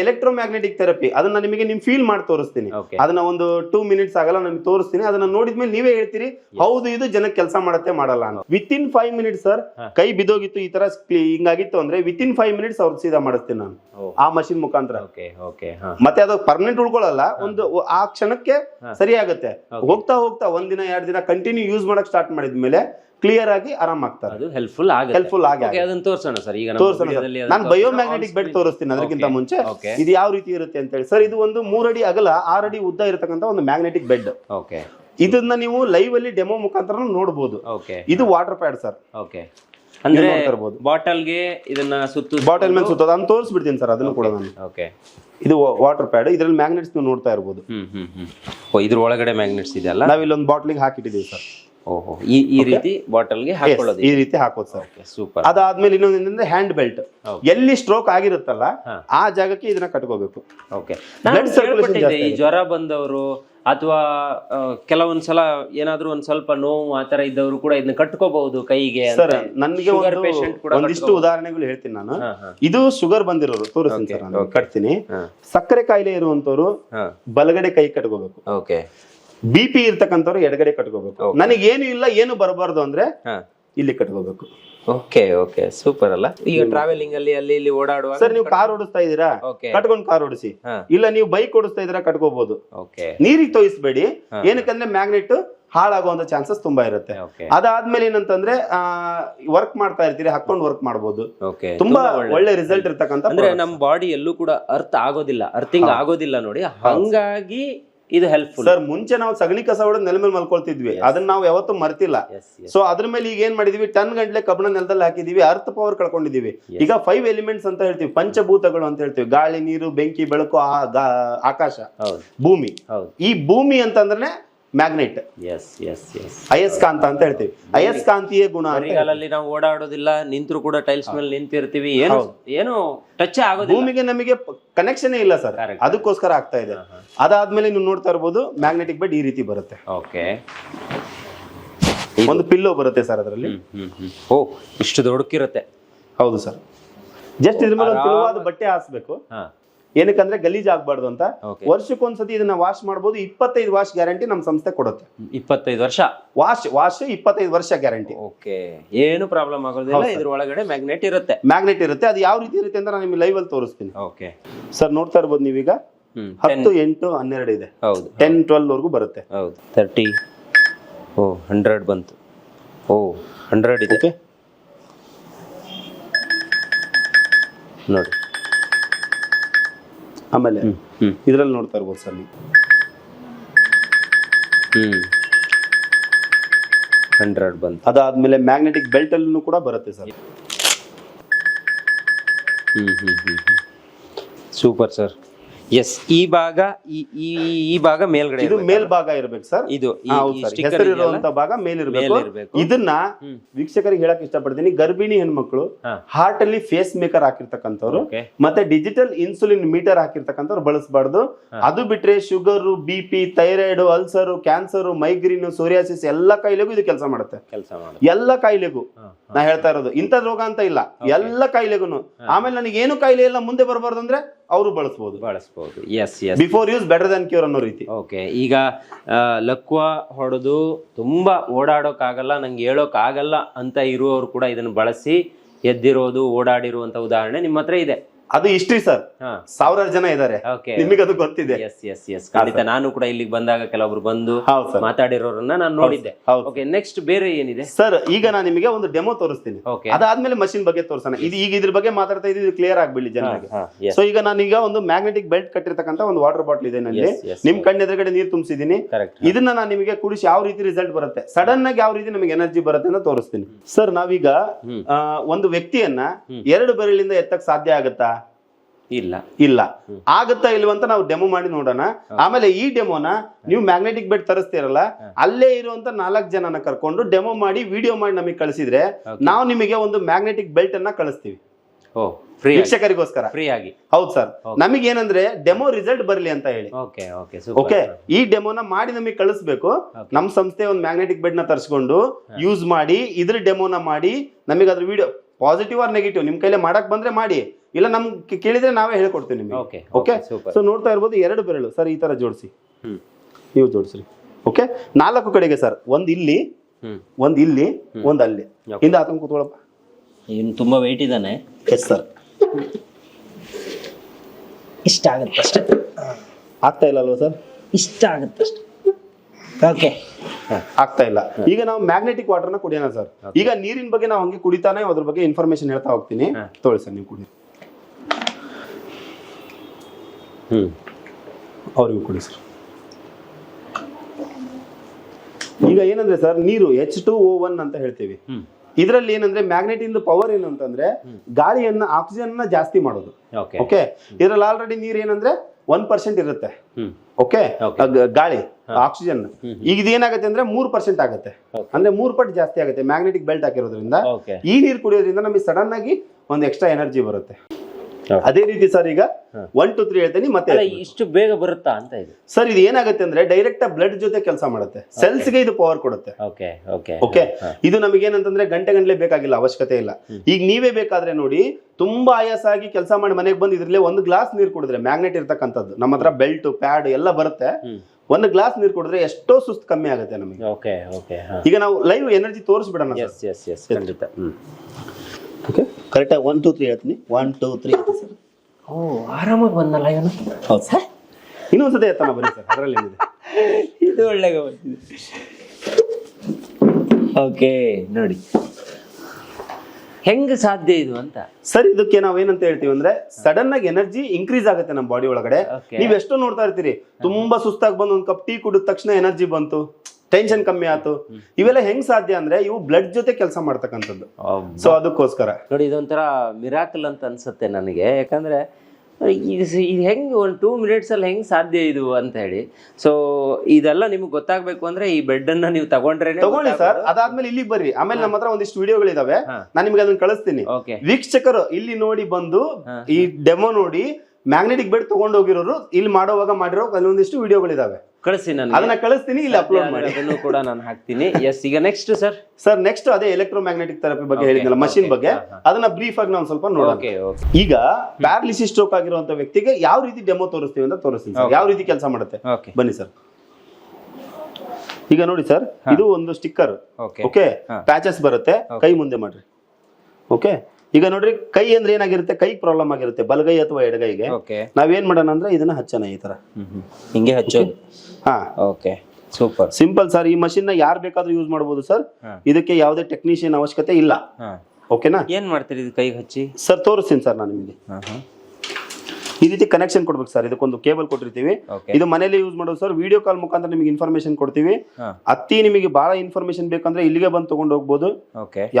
B: ಎಲೆಕ್ಟ್ರೋ ಮ್ಯಾಗ್ನೆಟಿಕ್ ಥೆರಪಿ ಅದನ್ನ ನಿಮಗೆ ನಿಮ್ ಫೀಲ್ ಮಾಡಿ ತೋರಿಸ್ತೀನಿ. ಅದನ್ನ ಒಂದು ಟೂ ಮಿನಿಟ್ಸ್ ಆಗಲ್ಲ ನಿಮ್ಗೆ ತೋರಿಸ್ತೀನಿ. ಅದನ್ನ ನೋಡಿದ್ಮೇಲೆ ನೀವೇ ಹೇಳ್ತೀರಿ ಹೌದು ಇದು ಜನಕ್ಕೆ ಕೆಲಸ ಮಾಡತ್ತೆ ಮಾಡಲ್ಲ ಅಂತ. Within five minutes sir. ಕೈ ಬಿದೋಗಿತ್ತು ಈ ತರ ಹಿಂಗಾಗಿತ್ತು ಅಂದ್ರೆ ವಿತ್ ಇನ್ ಫೈವ್ ಮಿನಿಟ್ಸ್ ಅವ್ರು ಸೀದಾ ಮಾಡಿಸ್ತೀನಿ ನಾನು. ಆ ಮಷಿನ್ ಮುಖಾಂತರ. ಮತ್ತೆ ಅದು ಪರ್ಮನೆಂಟ್ ಉಳ್ಕೊಳ್ಳಲ್ಲ ಒಂದು ಆ ಕ್ಷಣಕ್ಕೆ
A: ಸರಿಯಾಗುತ್ತೆ.
B: ಸರಿ ಆಗುತ್ತೆ
A: Okay.
B: ಹೋಗ್ತಾ ಹೋಗ್ತಾ ಒಂದಿನ ಎರಡು ದಿನ ಕಂಟಿನ್ಯೂ ಯೂಸ್ ಮಾಡಕ್ ಸ್ಟಾರ್ಟ್ ಮಾಡಿದ್ಮೇಲೆ ಕ್ಲಿಯರ್ ಆಗಿ ಆರಾಮ್ ಆಗ್ತಾರೆ.
A: ಅದು ಹೆಲ್ಪ್ಫುಲ್ ಆಗುತ್ತೆ.
B: ಹೆಲ್ಪ್ಫುಲ್ ಆಗಿ
A: ಅದನ್ನ ತೋರ್ಸೋಣ ಸರ್. ಈಗ
B: ತೋರಿಸೋಣ ನಾನು ಬಯೋಮ್ಯಾಗ್ನೆಟಿಕ್ ಬೆಡ್ ತೋರಿಸ್ತೀನಿ ಅದಕ್ಕಿಂತ ಮುಂಚೆ. ಇದು ಯಾವ ರೀತಿ ಇರುತ್ತೆ ಅಂತ ಹೇಳಿ ಸರ್ ಇದು ಒಂದು ಮೂರಡಿ ಅಗಲ ಆರಡಿ ಉದ್ದ ಇರತಕ್ಕಂತ ಒಂದು ಮ್ಯಾಗ್ನೆಟಿಕ್ ಬೆಡ್
A: ಓಕೆ
B: ಇದನ್ನ ನೀವು ಲೈವ್ ಅಲ್ಲಿ ಡೆಮೋ ಮುಖಾಂತರ ನೋಡಬಹುದು ಇದು ವಾಟರ್ ಪ್ಯಾಡ್ ಸರ್
A: ಓಕೆ ಅಂದ್ರೆ. ಬಾಟಲ್ಗೆ ಇದನ್ನ ಸುತ್ತು
B: ಬಾಟಲ್ ಮೇಲೆ ಸುತ್ತೋದು. ಅದನ್ನ ತೋರಿಸ್ಬಿಡ್ತೀನಿ ಸರ್ ಅದನ್ನು ಕೂಡ ನಾನು.
A: ಓಕೆ
B: ಇದು ವಾಟರ್ ಪ್ಯಾಡ್ ಇದ್ರಲ್ಲಿ ಮ್ಯಾಗ್ನೆಟ್ಸ್ ನೀವು ನೋಡ್ತಾ ಇರ್ಬೋದು.
A: ಹ್ಮ್ ಹ್ಮ್ ಹ್ಮ್. ಓ ಇದ್ರ ಒಳಗಡೆ ಮ್ಯಾಗ್ನೆಟ್ಸ್ ಇದೆ ಅಲ್ಲ
B: ನಾವ್ ಇಲ್ಲೊಂದು ಬಾಟ್ಲಿಗೆ ಹಾಕಿಟ್ಟಿದ್ದೀವಿ ಸರ್.
A: ಓಹೋ ಈ ಈ ರೀತಿ ಬಾಟಲ್ಗೆ ಹಾಕೊಳ್ಳೋದು
B: ಈ ರೀತಿ ಹಾಕೋದು ಸರ್.
A: ಓಕೆ ಸೂಪರ್
B: ಅದಾದ್ಮೇಲೆ ಇನ್ನೊಂದು ಹ್ಯಾಂಡ್ ಬೆಲ್ಟ್ ಎಲ್ಲಿ ಸ್ಟ್ರೋಕ್ ಆಗಿರುತ್ತಲ್ಲ ಆ ಜಾಗಕ್ಕೆ ಇದನ್ನ ಕಟ್ಕೋಬೇಕು.
A: ಓಕೆ ನಾನು ಈ ಜ್ವರ ಬಂದವರು ಅಥವಾ ಕೆಲವೊಂದು ಸಲ ಏನಾದ್ರೂ ಒಂದ್ ಸ್ವಲ್ಪ ನೋವು ತರ ಇದ್ದವರು ಕೂಡ ಇದನ್ನ ಕಟ್ಕೋಬಹುದು ಕೈಗೆ.
B: ಸರ್ ನನಗೆ ಒಂದಿಷ್ಟು ಉದಾಹರಣೆಗಳು ಹೇಳ್ತೀನಿ ನಾನು. ಇದು ಶುಗರ್ ಬಂದಿರೋರು ತೋರಿಸ್ತೀನಿ ಸರ್ ನಾನು
A: okay.
B: ಕಟ್ತೀನಿ. ಸಕ್ಕರೆ ಕಾಯಿಲೆ ಇರುವಂತವ್ರು ಬಲಗಡೆ ಕೈ ಕಟ್ಕೋಬೇಕು.
A: ಓಕೆ
B: ಬಿ ಪಿ ಇರ್ತಕ್ಕಂಥವ್ರು ಎಡಗಡೆ ಕಟ್ಕೋಬೇಕು. ನನಗೆ ಏನು ಇಲ್ಲ ಏನು ಬರಬಾರ್ದು ಅಂದ್ರೆ ಇಲ್ಲಿ ಕಟ್ಕೋಬೇಕು.
A: Okay okay. ಸೂಪರ್ ಅಲ್ಲ? ಈಗ ಟ್ರಾವೆಲಿಂಗ್ ಅಲ್ಲಿ ಅಲ್ಲಿ ಇಲ್ಲಿ ಓಡಾಡುವ
B: ಸರ್ ನೀವು ಕಾರ್ ಓಡಿಸ್ತಾ ಇದ್ದೀರಾ? ಕಟ್ಕೊಂಡು ಕಾರ್ ಓಡಿಸಿ.
A: ಹಾ.
B: ಇಲ್ಲ ನೀವು ಬೈಕ್ ಓಡಿಸ್ತಾ ಇದ್ದೀರಾ ಕಟ್ಕೋಬಹುದು
A: ಓಕೆ.
B: ನೀರಿಗೆ ತೋಯಿಸ್ಬೇಡಿ.
A: ಏನಕ್ಕೆ
B: ಏನಕ್ಕಂದ್ರೆ ಮ್ಯಾಗ್ನೆಟ್ ಹಾಳಾಗುವಂತ ಚಾನ್ಸಸ್ ತುಂಬಾ ಇರುತ್ತೆ.
A: ಓಕೆ.
B: ಅದಾದ್ಮೇಲೆ ಏನಂತಂದ್ರೆ ವರ್ಕ್ ಮಾಡ್ತಾ ಇರ್ತೀರಿ ಹಾಕೊಂಡು ವರ್ಕ್ ಮಾಡಬಹುದು
A: ಓಕೆ.
B: ತುಂಬಾ ಒಳ್ಳೆ ರಿಸಲ್ಟ್ ಇರ್ತಕ್ಕಂಥ
A: ಅಂದ್ರೆ ನಮ್ಮ ಬಾಡಿ ಎಲ್ಲೂ ಕೂಡ ಅರ್ಥ ಆಗೋದಿಲ್ಲ ಅರ್ಥಿಂಗ್ ಆಗೋದಿಲ್ಲ ನೋಡಿ. ಹಂಗಾಗಿ ಇದು ಹೆಲ್ಪ್ಫುಲ್
B: ಸರ್ ಮುಂಚೆ ನಾವು ಸಗಣಿ ಕಸ ಹೊಡೆದು ನೆಲ ಮೇಲೆ ಮಲ್ಕೊಳ್ತಿದ್ವಿ. ಅದನ್ನ ನಾವು ಯಾವತ್ತೂ ಮರ್ತಿಲ್ಲ. ಸೊ ಅದ್ರ ಮೇಲೆ ಈಗ ಏನ್ ಮಾಡಿದೀವಿ? ಟನ್ ಗಂಟ್ಲೆ ಕಬ್ಬಣ ನೆಲದಲ್ಲಿ ಹಾಕಿದೀವಿ. ಅರ್ಥ ಪವರ್ ಕಳ್ಕೊಂಡಿದೀವಿ. ಈಗ ಫೈವ್ ಎಲಿಮೆಂಟ್ಸ್ ಅಂತ ಹೇಳ್ತೀವಿ. ಪಂಚಭೂತಗಳು ಅಂತ ಹೇಳ್ತೀವಿ. ಗಾಳಿ ನೀರು ಬೆಂಕಿ ಬೆಳಕು ಆಕಾಶ. ಭೂಮಿ. ಈ ಭೂಮಿ ಅಂತಂದ್ರೆ ಮ್ಯಾಗ್ನೆಟ್.
A: ಎಸ್ ಎಸ್ ಎಸ್
B: ಅಯಸ್ಕಾಂತ ಅಂತ ಹೇಳ್ತೀವಿ. ಅಯಸ್ಕಾಂತೀಯ ಗುಣ
A: ಅಲ್ಲಿ ನಾವು ಓಡಾಡೋದಿಲ್ಲ ನಿಂತರೂ ಕೂಡ ಟೈಲ್ಸ್ ಮೇಲೆ ನಿಂತಿರ್ತೀವಿ ಏನು ಏನು ಟಚ್ ಆಗೋದು
B: ಭೂಮಿಗೆ ನಮಗೆ ಕನೆಕ್ಷನ್ ಇಲ್ಲ ಸರ್. ಅದಕ್ಕೋಸ್ಕರ ಆಗ್ತಾ ಇದೆ. ಅದಾದ್ಮೇಲೆ ನೀವು ನೋಡ್ತಾ ಇರ್ಬೋದು ಮ್ಯಾಗ್ನೆಟಿಕ್ ಬೆಡ್ ಈ ರೀತಿ ಬರುತ್ತೆ.
A: ಓಕೆ.
B: ಒಂದು ಪಿಲ್ಲೋ ಬರುತ್ತೆ ಸರ್ ಅದರಲ್ಲಿ.
A: ಓ ಇಷ್ಟು ದೊಡ್ಡಕ್ಕಿರುತ್ತೆ.
B: ಹೌದು ಸರ್. ಜಸ್ಟ್ ಇದ್ರ ಮೇಲೆ ಒಂದು ತೆಳುವಾದ ಬಟ್ಟೆ ಹಾಸ್ಬೇಕು. ಏನಕ್ಕಂದ್ರೆ ಗಲೀಜ್ ಆಗ್ಬಾರ್ದು ಅಂತ. ವರ್ಷಕ್ಕೊಂದ್ಸತಿ ಇದನ್ನ ವಾಶ್ ಮಾಡಬಹುದು ಇಪ್ಪತ್ತೈದು ವಾಶ್ ಗ್ಯಾರಂಟಿ ನಮ್ಮ ಸಂಸ್ಥೆ ಕೊಡುತ್ತೆ.
A: ಇಪ್ಪತ್ತೈದು ವರ್ಷ?
B: ವಾಶ್ ವಾಶ್ ಇಪ್ಪತ್ತೈದು ವರ್ಷ ಗ್ಯಾರಂಟಿ
A: ಓಕೆ ಏನು ಪ್ರಾಬ್ಲಮ್ ಆಗೋದಿಲ್ಲ ಇದ್ರ ಒಳಗಡೆ ಮ್ಯಾಗ್ನೆಟ್ ಇರುತ್ತೆ.
B: ಮ್ಯಾಗ್ನೆಟ್ ಇರುತ್ತೆ ಅದು ಯಾವ ರೀತಿ ಇರುತ್ತೆ ಅಂತ ನಾನು ನಿಮ್ಗೆ ಲೈವ್ ಅಲ್ಲಿ ತೋರಿಸ್ತೀನಿ.
A: ಓಕೆ
B: ಸರ್ ನೋಡ್ತಾ ಇರ್ಬೋದು ನೀವೀಗ? ಹತ್ತು ಎಂಟು ಹನ್ನೆರಡು ಇದೆ.
A: ಹೌದು.
B: ಟೆನ್ ಟ್ವೆಲ್ ವರ್ಗೂ ಬರುತ್ತೆ.
A: ಹೌದು. ತರ್ಟಿ ಓ ಹಂಡ್ರೆಡ್ ಬಂತು. ಓ ಹಂಡ್ರೆಡ್ ಇದೆ. ನೋಡಿ.
B: ಆಮೇಲೆ ಇದರಲ್ಲಿ ನೋಡ್ತಾ ಇರ್ಬೋದು ಸರ್
A: ಹಂಡ್ರೆಡ್ ಬಂತು.
B: ಅದಾದ್ಮೇಲೆ ಮ್ಯಾಗ್ನೆಟಿಕ್ ಬೆಲ್ಟ್ ಅಲ್ಲೂ ಕೂಡ ಬರುತ್ತೆ ಸರ್.
A: Super sir. ಎಸ್ ಈ ಭಾಗ ಈ ಈ ಈ ಭಾಗ ಮೇಲ್ಗಡೆ
B: ಇದು
A: ಇರ್ಬೇಕಾ?
B: ಮೇಲ್ಭಾಗ ಇರ್ಬೇಕು ಸರ್?
A: ಇದು ಈ-
B: ಹಾ,
A: ಈ sticker
B: ಹೆಸರು
A: ಇದೆಯಲ್ಲ?
B: ಇರುವಂತ ಭಾಗ ಮೇಲಿರ್ಬೇಕು.
A: ಮೇಲಿರ್ಬೇಕು.
B: ಇದನ್ನ ವೀಕ್ಷಕರಿಗೆ ಹೇಳಕ್ ಇಷ್ಟಪಡ್ತೀನಿ. ಗರ್ಭಿಣಿ ಹೆಣ್ಮಕ್ಳು
A: ಹಾ.
B: ಹಾರ್ಟ್ ಅಲ್ಲಿ ಫೇಸ್ ಮೇಕರ್ ಹಾಕಿರ್ತಕ್ಕಂಥವ್ರು
A: Okay.
B: ಮತ್ತೆ ಡಿಜಿಟಲ್ ಇನ್ಸುಲಿನ್ ಮೀಟರ್ ಹಾಕಿರ್ತಕ್ಕಂಥವ್ರು ಬಳಸಬಾರ್ದು. ಅದು ಬಿಟ್ರೆ sugar B P thyroid ulcer cancer migraine psoriasis ಎಲ್ಲ ಕಾಯಿಲೆಗೂ ಇದು ಕೆಲಸ ಮಾಡುತ್ತೆ.
A: ಕೆಲಸ ಮಾಡು
B: ಎಲ್ಲ ಕಾಯಿಲೆಗೂ. ನಾ ಹೇಳ್ತಾ ಇರೋದು. ಇಂಥ ರೋಗ ಅಂತ ಇಲ್ಲ. ಎಲ್ಲ ಕಾಯಿಲೆಗೂ ಆಮೇಲೆ ನನಗೆ ಏನು ಕಾಯಿಲೆ ಇಲ್ಲ ಮುಂದೆ ಬರಬಾರ್ದು ಅಂದ್ರೆ? ಅವರು ಬಳಸಬಹುದು
A: ಬಳಸಬಹುದು yes yes
B: before use better than cure ಅನ್ನೋ ರೀತಿ.
A: ಓಕೆ ಈಗ ಲಕ್ವ ಹೊಡೆದು ತುಂಬಾ ಓಡಾಡೋಕ್ಕಾಗಲ್ಲ ನಂಗೆ ಹೇಳೋಕ್ಕಾಗಲ್ಲ ಅಂತ ಇರುವವರು ಕೂಡ ಇದನ್ನು ಬಳಸಿ ಎದ್ದಿರೋದು ಓಡಾಡಿರುವಂಥ ಉದಾಹರಣೆ ನಿಮ್ಮ ಹತ್ರ ಇದೆ.
B: ಅದು ಹಿಸ್ಟ್ರಿ ಸರ್ ಸಾವಿರಾರು ಜನ ಇದ್ದಾರೆ
A: ಓಕೆ
B: ನಿಮಗೆ ಅದು ಗೊತ್ತಿದೆ.
A: ಖಂಡಿತ ನಾನು ಕೂಡ ಇಲ್ಲಿಗೆ ಬಂದಾಗ ಕೆಲವೊಬ್ರು ಬಂದು ಮಾತಾಡಿರೋರನ್ನ ನಾನು ನೋಡಿದ್ದೆ. ಓಕೆ ನೆಕ್ಸ್ಟ್ ಬೇರೆ ಏನಿದೆ?
B: ಸರ್ ಈಗ ನಾನು ನಿಮಗೆ ಒಂದು ಡೆಮೋ ತೋರಿಸ್ತೀನಿ. ಅದಾದ್ಮೇಲೆ ಮಷಿನ್ ಬಗ್ಗೆ ತೋರಿಸೋಣ. ಇದು ಈಗ ಇದ್ರ ಬಗ್ಗೆ ಮಾತಾಡ್ತಾ ಇದ್ದೀವಿ ಕ್ಲಿಯರ್ ಆಗ್ಬಿಡಿ ಜನರಿಗೆ. ಸೊ ಈಗ ನಾನೀಗ ಒಂದು ಮ್ಯಾಗ್ನೆಟಿಕ್ ಬೆಲ್ಟ್ ಕಟ್ಟಿರ್ತಕ್ಕಂತ ಒಂದು ವಾಟರ್ ಬಾಟಲ್ ಇದೆ ನಲ್ಲಿ
A: yes,
B: ನಿಮ್ ಕಣ್ಣ ಎದುರುಗಡೆ ನೀರು ತುಂಬಿಸಿದೀನಿ ಇದನ್ನ ನಾನು ನಿಮಗೆ ಕುಡಿಸಿ ಯಾವ ರೀತಿ ರಿಸಲ್ಟ್ ಬರುತ್ತೆ? ಸಡನ್ ಆಗಿ ಯಾವ ರೀತಿ ನಮಗೆ ಎನರ್ಜಿ ಬರುತ್ತೆ ಅಂತ ತೋರಿಸ್ತೀನಿ. ಸರ್ ನಾವೀಗ ಒಂದು ವ್ಯಕ್ತಿಯನ್ನ ಎರಡು ಬೆರಳಿಂದ ಎತ್ತಕ್ ಸಾಧ್ಯ ಆಗುತ್ತಾ?
A: ಇಲ್ಲ.
B: ಇಲ್ಲ. ಆಗುತ್ತಾ ಇಲ್ವಂತ ನಾವು ಡೆಮೋ ಮಾಡಿ ನೋಡೋಣ. ಆಮೇಲೆ ಈ ಡೆಮೋನ ನೀವು ಮ್ಯಾಗ್ನೆಟಿಕ್ ಬೆಡ್ ತರಿಸ್ತೀರಲ್ಲ ಅಲ್ಲೇ ಇರುವಂತ ನಾಲ್ಕು ಜನನ ಕರ್ಕೊಂಡು ಡೆಮೋ ಮಾಡಿ ವಿಡಿಯೋ ಮಾಡಿ ನಮಗೆ ಕಳಿಸಿದ್ರೆ ನಾವು ನಿಮಗೆ ಒಂದು ಮ್ಯಾಗ್ನೆಟಿಕ್ ಬೆಲ್ಟ್ ಅನ್ನ ಕಳಿಸ್ತೀವಿ.
A: ಓ ಫ್ರೀ
B: ವೀಕ್ಷಕರಿಗೋಸ್ಕರ.
A: ಫ್ರೀ ಆಗಿ.
B: ಹೌದು ಸರ್. ನಮಗೆ ಏನಂದ್ರೆ ಡೆಮೋ ರಿಸಲ್ಟ್ ಬರಲಿ ಅಂತ ಹೇಳಿ.
A: ಓಕೆ
B: ಈ ಡೆಮೋನ ಮಾಡಿ ನಮಗೆ ಕಳಿಸ್ಬೇಕು. ನಮ್ಮ ಸಂಸ್ಥೆ ಒಂದು ಮ್ಯಾಗ್ನೆಟಿಕ್ ಬೆಡ್ನ ತರಿಸ್ಕೊಂಡು ಯೂಸ್ ಮಾಡಿ ಇದ್ರ ಡೆಮೋನ ಮಾಡಿ ನಮಗೆ ಅದ್ರ ವಿಡಿಯೋ ಪಾಸಿಟಿವ್ ಆರ್ ನೆಗೆಟಿವ್ ನಿಮ್ ಕೈಲಿ ಮಾಡಕ್ ಬಂದ್ರೆ ಮಾಡಿ. ಇಲ್ಲ ನಮ್ ಕೇಳಿದ್ರೆ ನಾವೇ ಹೇಳ್ಕೊಡ್ತೀವಿ ನಿಮಗೆ.
A: ಓಕೆ
B: ಓಕೆ
A: ಸೂಪರ್
B: ಸೊ ನೋಡ್ತಾ ಇರ್ಬೋದು ಎರಡು ಬೆರಳು. ಸರ್ ಈ ತರ ಜೋಡಿಸಿ.
A: ಹ್ಮ್.
B: ನೀವು ಜೋಡಿಸ್ರಿ. ಓಕೆ ನಾಲ್ಕು ಕಡೆಗೆ ಸರ್ ಒಂದ್ ಇಲ್ಲಿ ಒಂದ್ ಇಲ್ಲಿ ಒಂದ್ ಅಲ್ಲಿ. ಹಿಂದೆ ಆತಂಕ ಕೂತ್ಕೊಳ್ಳಪ್ಪ
C: ಇವ್ನು ತುಂಬಾ ವೆಯ್ಟ್ ಇದ್ದಾನೆ.
B: ಎಸ್ ಸರ್
C: ಇಷ್ಟ ಆಗುತ್ತೆ ಅಷ್ಟೇ.
B: ಆಗ್ತಾ ಇಲ್ಲ ಅಲ್ವಾ ಸರ್?
C: ಇಷ್ಟ ಆಗುತ್ತೆ ಅಷ್ಟೇ. ಓಕೆ
B: ಆಗ್ತಾ ಇಲ್ಲ. ಈಗ ನಾವು ಮ್ಯಾಗ್ನೆಟಿಕ್ ವಾಟರ್ನ ಕುಡಿಯೋಣ ಸರ್. ಈಗ ನೀರಿನ ಬಗ್ಗೆ ನಾವು ಹಂಗೆ ಕುಡಿತಾನೆ ಅದ್ರ ಬಗ್ಗೆ ಇನ್ಫಾರ್ಮೇಶನ್ ಹೇಳ್ತಾ ಹೋಗ್ತೀನಿ. ತೋಳಿ ಸರ್ ನೀವು ಕುಡಿ. ಅವ್ರಿಗೂ ಕೊಡಿ ಸರ್. ಈಗ ಏನಂದ್ರೆ ಸರ್ ನೀರು ಎಚ್ ಟು ಓ ಒನ್ ಅಂತ ಹೇಳ್ತೀವಿ. ಇದರಲ್ಲಿ ಏನಂದ್ರೆ ಮ್ಯಾಗ್ನೆಟ್ ಇಂದ ಪವರ್ ಏನು ಅಂತಂದ್ರೆ ಗಾಳಿಯನ್ನ ಆಕ್ಸಿಜನ್ನ ಜಾಸ್ತಿ ಮಾಡೋದು.
A: ಓಕೆ
B: ಇದ್ರಲ್ಲಿ ಆಲ್ರೆಡಿ ನೀರ್ ಏನಂದ್ರೆ ಒನ್ ಪರ್ಸೆಂಟ್ ಇರುತ್ತೆ. ಓಕೆ ಗಾಳಿ ಆಕ್ಸಿಜನ್ ಈಗ ಇದೇನಾಗುತ್ತೆ ಅಂದ್ರೆ ಮೂರ್ ಪರ್ಸೆಂಟ್ ಆಗುತ್ತೆ. ಅಂದ್ರೆ ಮೂರ್ ಪಟ್ಟು ಜಾಸ್ತಿ ಆಗುತ್ತೆ ಮ್ಯಾಗ್ನೆಟಿಕ್ ಬೆಲ್ಟ್ ಹಾಕಿರೋದ್ರಿಂದ. ಈ ನೀರು ಕುಡಿಯೋದ್ರಿಂದ ನಮಗೆ ಸಡನ್ ಆಗಿ ಒಂದು ಎಕ್ಸ್ಟ್ರಾ ಎನರ್ಜಿ ಬರುತ್ತೆ. ಅದೇ ರೀತಿ ಸರ್ ಈಗ. ಒನ್ ಟು ತ್ರೀ ಹೇಳ್ತೀನಿ ಮತ್ತೆ
A: ಇಷ್ಟು ಬೇಗ ಬರುತ್ತಾ ಅಂತ ಇದೆ.
B: ಸರ್ ಇದು ಏನಾಗುತ್ತೆ ಅಂದ್ರೆ ಡೈರೆಕ್ಟ್ ಬ್ಲಡ್ ಜೊತೆ ಕೆಲಸ ಮಾಡುತ್ತೆ. ಸೆಲ್ಸ್ಗೆ ಇದು ಪವರ್ ಕೊಡುತ್ತೆ.
A: ಓಕೆ ಓಕೆ
B: ಓಕೆ ಇದು ನಮಗೆ ಏನಂತಂದ್ರೆ ಗಂಟೆ ಗಂಟಲೆ ಬೇಕಾಗಿಲ್ಲ ಅವಶ್ಯಕತೆ ಇಲ್ಲ. ಈಗ ನೀವೇ ಬೇಕಾದ್ರೆ ನೋಡಿ ತುಂಬಾ ಆಯಾಸ ಆಗಿ ಕೆಲಸ ಮಾಡಿ ಮನೆಗೆ ಬಂದು ಇದ್ರಲ್ಲೇ ಒಂದು ಗ್ಲಾಸ್ ನೀರು ಕುಡಿದ್ರೆ ಮ್ಯಾಗ್ನೆಟ್ ಇರ್ತಕ್ಕಂಥದ್ದು. ನಮ್ಮ ಹತ್ರ ಬೆಲ್ಟ್ ಪ್ಯಾಡ್ ಎಲ್ಲ ಬರುತ್ತೆ. ಒಂದು ಗ್ಲಾಸ್ ನೀರು ಕುಡಿದ್ರೆ ಎಷ್ಟೋ ಸುಸ್ತು ಕಮ್ಮಿ ಆಗುತ್ತೆ ನಮಗೆ. ಈಗ ನಾವು ಲೈವ್ ಎನರ್ಜಿ ತೋರಿಸ್ಬಿಡೋಣ ಓಕೆ ಕರೆಕ್ಟಾಗಿ ಒನ್ ಟು ತ್ರೀ ಹೇಳ್ತೀನಿ. One two three sir.
A: ಓ ಆರಾಮಾಗಿ ಬಂದಲ್ಲ ಇವನು?
B: ಹೌದು. ಸರ್? ಇನ್ನೊಂದ್ಸತಿ ಎತ್ತಾನ ಬನ್ನಿ ಸರ್. ಅದರಲ್ಲಿ ಏನಿದೆ?
A: ಇದು ಒಳ್ಳೆ ಓಕೆ ನೋಡಿ. ಹೆಂಗ್ ಸಾಧ್ಯ ಇದು ಅಂತ?
B: ಸರ್ ಇದಕ್ಕೆ ನಾವ್ ಏನಂತ ಹೇಳ್ತೀವಿ ಅಂದ್ರೆ ಸಡನ್ ಆಗಿ ಎನರ್ಜಿ ಇನ್ಕ್ರೀಸ್ ಆಗುತ್ತೆ ನಮ್ಮ ಬಾಡಿ ಒಳಗಡೆ.
A: Okay.
B: ನೀವ್ ಎಷ್ಟೋ ನೋಡ್ತಾ ಇರ್ತೀರಿ. ತುಂಬಾ ಸುಸ್ತಾಗಿ ಬಂದು ಒಂದ್ ಕಪ್ ಟೀ ಕುಡಿದ ತಕ್ಷಣ ಎನರ್ಜಿ ಬಂತು. ಟೆನ್ಷನ್ ಕಮ್ಮಿ ಆಯ್ತು. ಇವೆಲ್ಲ ಹೆಂಗ್ ಸಾಧ್ಯ ಅಂದ್ರೆ ಇವು ಬ್ಲಡ್ ಜೊತೆ ಕೆಲಸ ಮಾಡ್ತಕ್ಕಂಥದ್ದು. ಸೊ ಅದಕ್ಕೋಸ್ಕರ.
A: ನೋಡಿ ಇದೊಂಥರ ಮಿರಾಕಲ್ ಅಂತ ಅನ್ಸುತ್ತೆ ನನಗೆ. ಯಾಕಂದ್ರೆ ಇದು ಸ- ಹೆಂಗೆ ಒಂದು ಟೂ ಮಿನಿಟ್ಸ್ ಅಲ್ಲಿ ಹೆಂಗ್ ಸಾಧ್ಯ ಇದು ಅಂತ ಹೇಳಿ. ಸೊ ಇದೆಲ್ಲ ನಿಮ್ಗೆ ಗೊತ್ತಾಗ್ಬೇಕು ಅಂದ್ರೆ ಈ ಬೆಡ್ ಅನ್ನ ನೀವು ತಗೊಂಡ್ರೆ
B: ತಗೊಳ್ಳಿ ಸರ್. ಅದಾದ್ಮೇಲೆ ಇಲ್ಲಿಗೆ ಬರ್ರಿ. ಆಮೇಲೆ ನಮ್ಮ ಹತ್ರ ಒಂದಿಷ್ಟು ವಿಡಿಯೋಗಳಿದಾವೆ.
A: ಇದಾವೆ
B: ನಾನು ನಿಮ್ಗೆ ಅದನ್ನ ಕಳಿಸ್ತೀನಿ. ವೀಕ್ಷಕರು ಇಲ್ಲಿ ನೋಡಿ ಬಂದು ಈ ಡೆಮೋ ನೋಡಿ ಮ್ಯಾಗ್ನೆಟಿಕ್ ಬೆಡ್ ತಗೊಂಡು ಹೋಗಿರೋರು ಇಲ್ಲಿ ಮಾಡೋವಾಗ ಮಾಡಿರೋ ಕೆಲವೊಂದಿಷ್ಟು ವಿಡಿಯೋಗಳಿದಾವೆ.
A: ಕಳಿಸಿ ನಾನು
B: ಅದನ್ನ ಕಳಿಸ್ತೀನಿ ಇಲ್ಲಿ ಅಪ್ಲೋಡ್ ಮಾಡಿ.
A: ಅದನ್ನು ಕೂಡ ನಾನು ಹಾಕ್ತೀನಿ. ಎಸ್ ಈಗ ನೆಕ್ಸ್ಟ್ ಸರ್
B: ಸರ್ ನೆಕ್ಸ್ಟ್ ಅದೇ ಎಲೆಕ್ಟ್ರೋ ಮ್ಯಾಗ್ನೆಟಿಕ್ ಥೆರಪಿ ಬಗ್ಗೆ ಹೇಳಿದ್ನಲ್ಲ ಮಷಿನ್ ಬಗ್ಗೆ. ಅದನ್ನ ಬ್ರೀಫ್ ಆಗಿ ನಾವು ಸ್ವಲ್ಪ
A: ನೋಡೋಕೆ
B: ಈಗ ಪ್ಯಾರಲಿಸಿಸ್ ಸ್ಟ್ರೋಕ್ ಆಗಿರುವಂತ ವ್ಯಕ್ತಿಗೆ ಯಾವ ರೀತಿ ಡೆಮೋ ತೋರಿಸ್ತೀವಿ ಅಂತ ತೋರಿಸ್ತೀನಿ ಸರ್. ಯಾವ ರೀತಿ ಕೆಲಸ ಮಾಡುತ್ತೆ? ಬನ್ನಿ ಸರ್ ಈಗ ನೋಡಿ ಸರ್ ಇದು ಒಂದು ಸ್ಟಿಕ್ಕರ್
A: ಓಕೆ.
B: ಪ್ಯಾಚಸ್ ಬರುತ್ತೆ. ಕೈ ಮುಂದೆ ಮಾಡ್ರಿ. ಓಕೆ ಈಗ ನೋಡ್ರಿ ಕೈ ಅಂದ್ರೆ ಏನಾಗಿರುತ್ತೆ? ಕೈ ಪ್ರಾಬ್ಲಮ್ ಆಗಿರುತ್ತೆ. ಬಲಗೈ ಅಥವಾ ಎಡಗೈಗೆ. ನಾವೇನ್ ಮಾಡೋಣ ಅಂದ್ರೆ ಇದನ್ನ ಹಚ್ಚೋಣ ಈ ತರ.
A: ಹಿಂಗೆ ಹಚ್ಚೋದು?
B: ಹಾ.
A: ಓಕೆ ಸೂಪರ್
B: ಸಿಂಪಲ್ ಸರ್ ಈ ಮಷಿನ್ನ ಯಾರು ಬೇಕಾದ್ರೂ ಯೂಸ್ ಮಾಡಬಹುದು ಸರ್ ಇದಕ್ಕೆ ಯಾವುದೇ ಟೆಕ್ನಿಷಿಯನ್ ಅವಶ್ಯಕತೆ ಇಲ್ಲ. ಓಕೆನಾ
A: ಏನ್ ಮಾಡ್ತೀರಿ ಇದು ಕೈಗೆ ಹಚ್ಚಿ?
B: ಸರ್ ತೋರಿಸ್ತೀನಿ ಸರ್ ನಾನು ನಿಮಗೆ. ಈ ರೀತಿ ಕನೆಕ್ಷನ್ ಕೊಡ್ಬೇಕು ಸರ್ ಇದಕ್ಕೊಂದು ಕೇಬಲ್ ಕೊಟ್ಟಿರ್ತೀವಿ. ಇದು ಮನೇಲಿ ಯೂಸ್ ಮಾಡೋದು ಸರ್ ವಿಡಿಯೋ ಕಾಲ್ ಮುಖಾಂತರ ನಿಮಗೆ ಇನ್ಫಾರ್ಮೇಶನ್ ಕೊಡ್ತೀವಿ. ಅತಿ ನಿಮಗೆ ಬಹಳ ಇನ್ಫಾರ್ಮೇಶನ್ ಬೇಕಂದ್ರೆ ಇಲ್ಲಿಗೆ ಬಂದು ತಗೊಂಡು ಹೋಗ್ಬೋದು.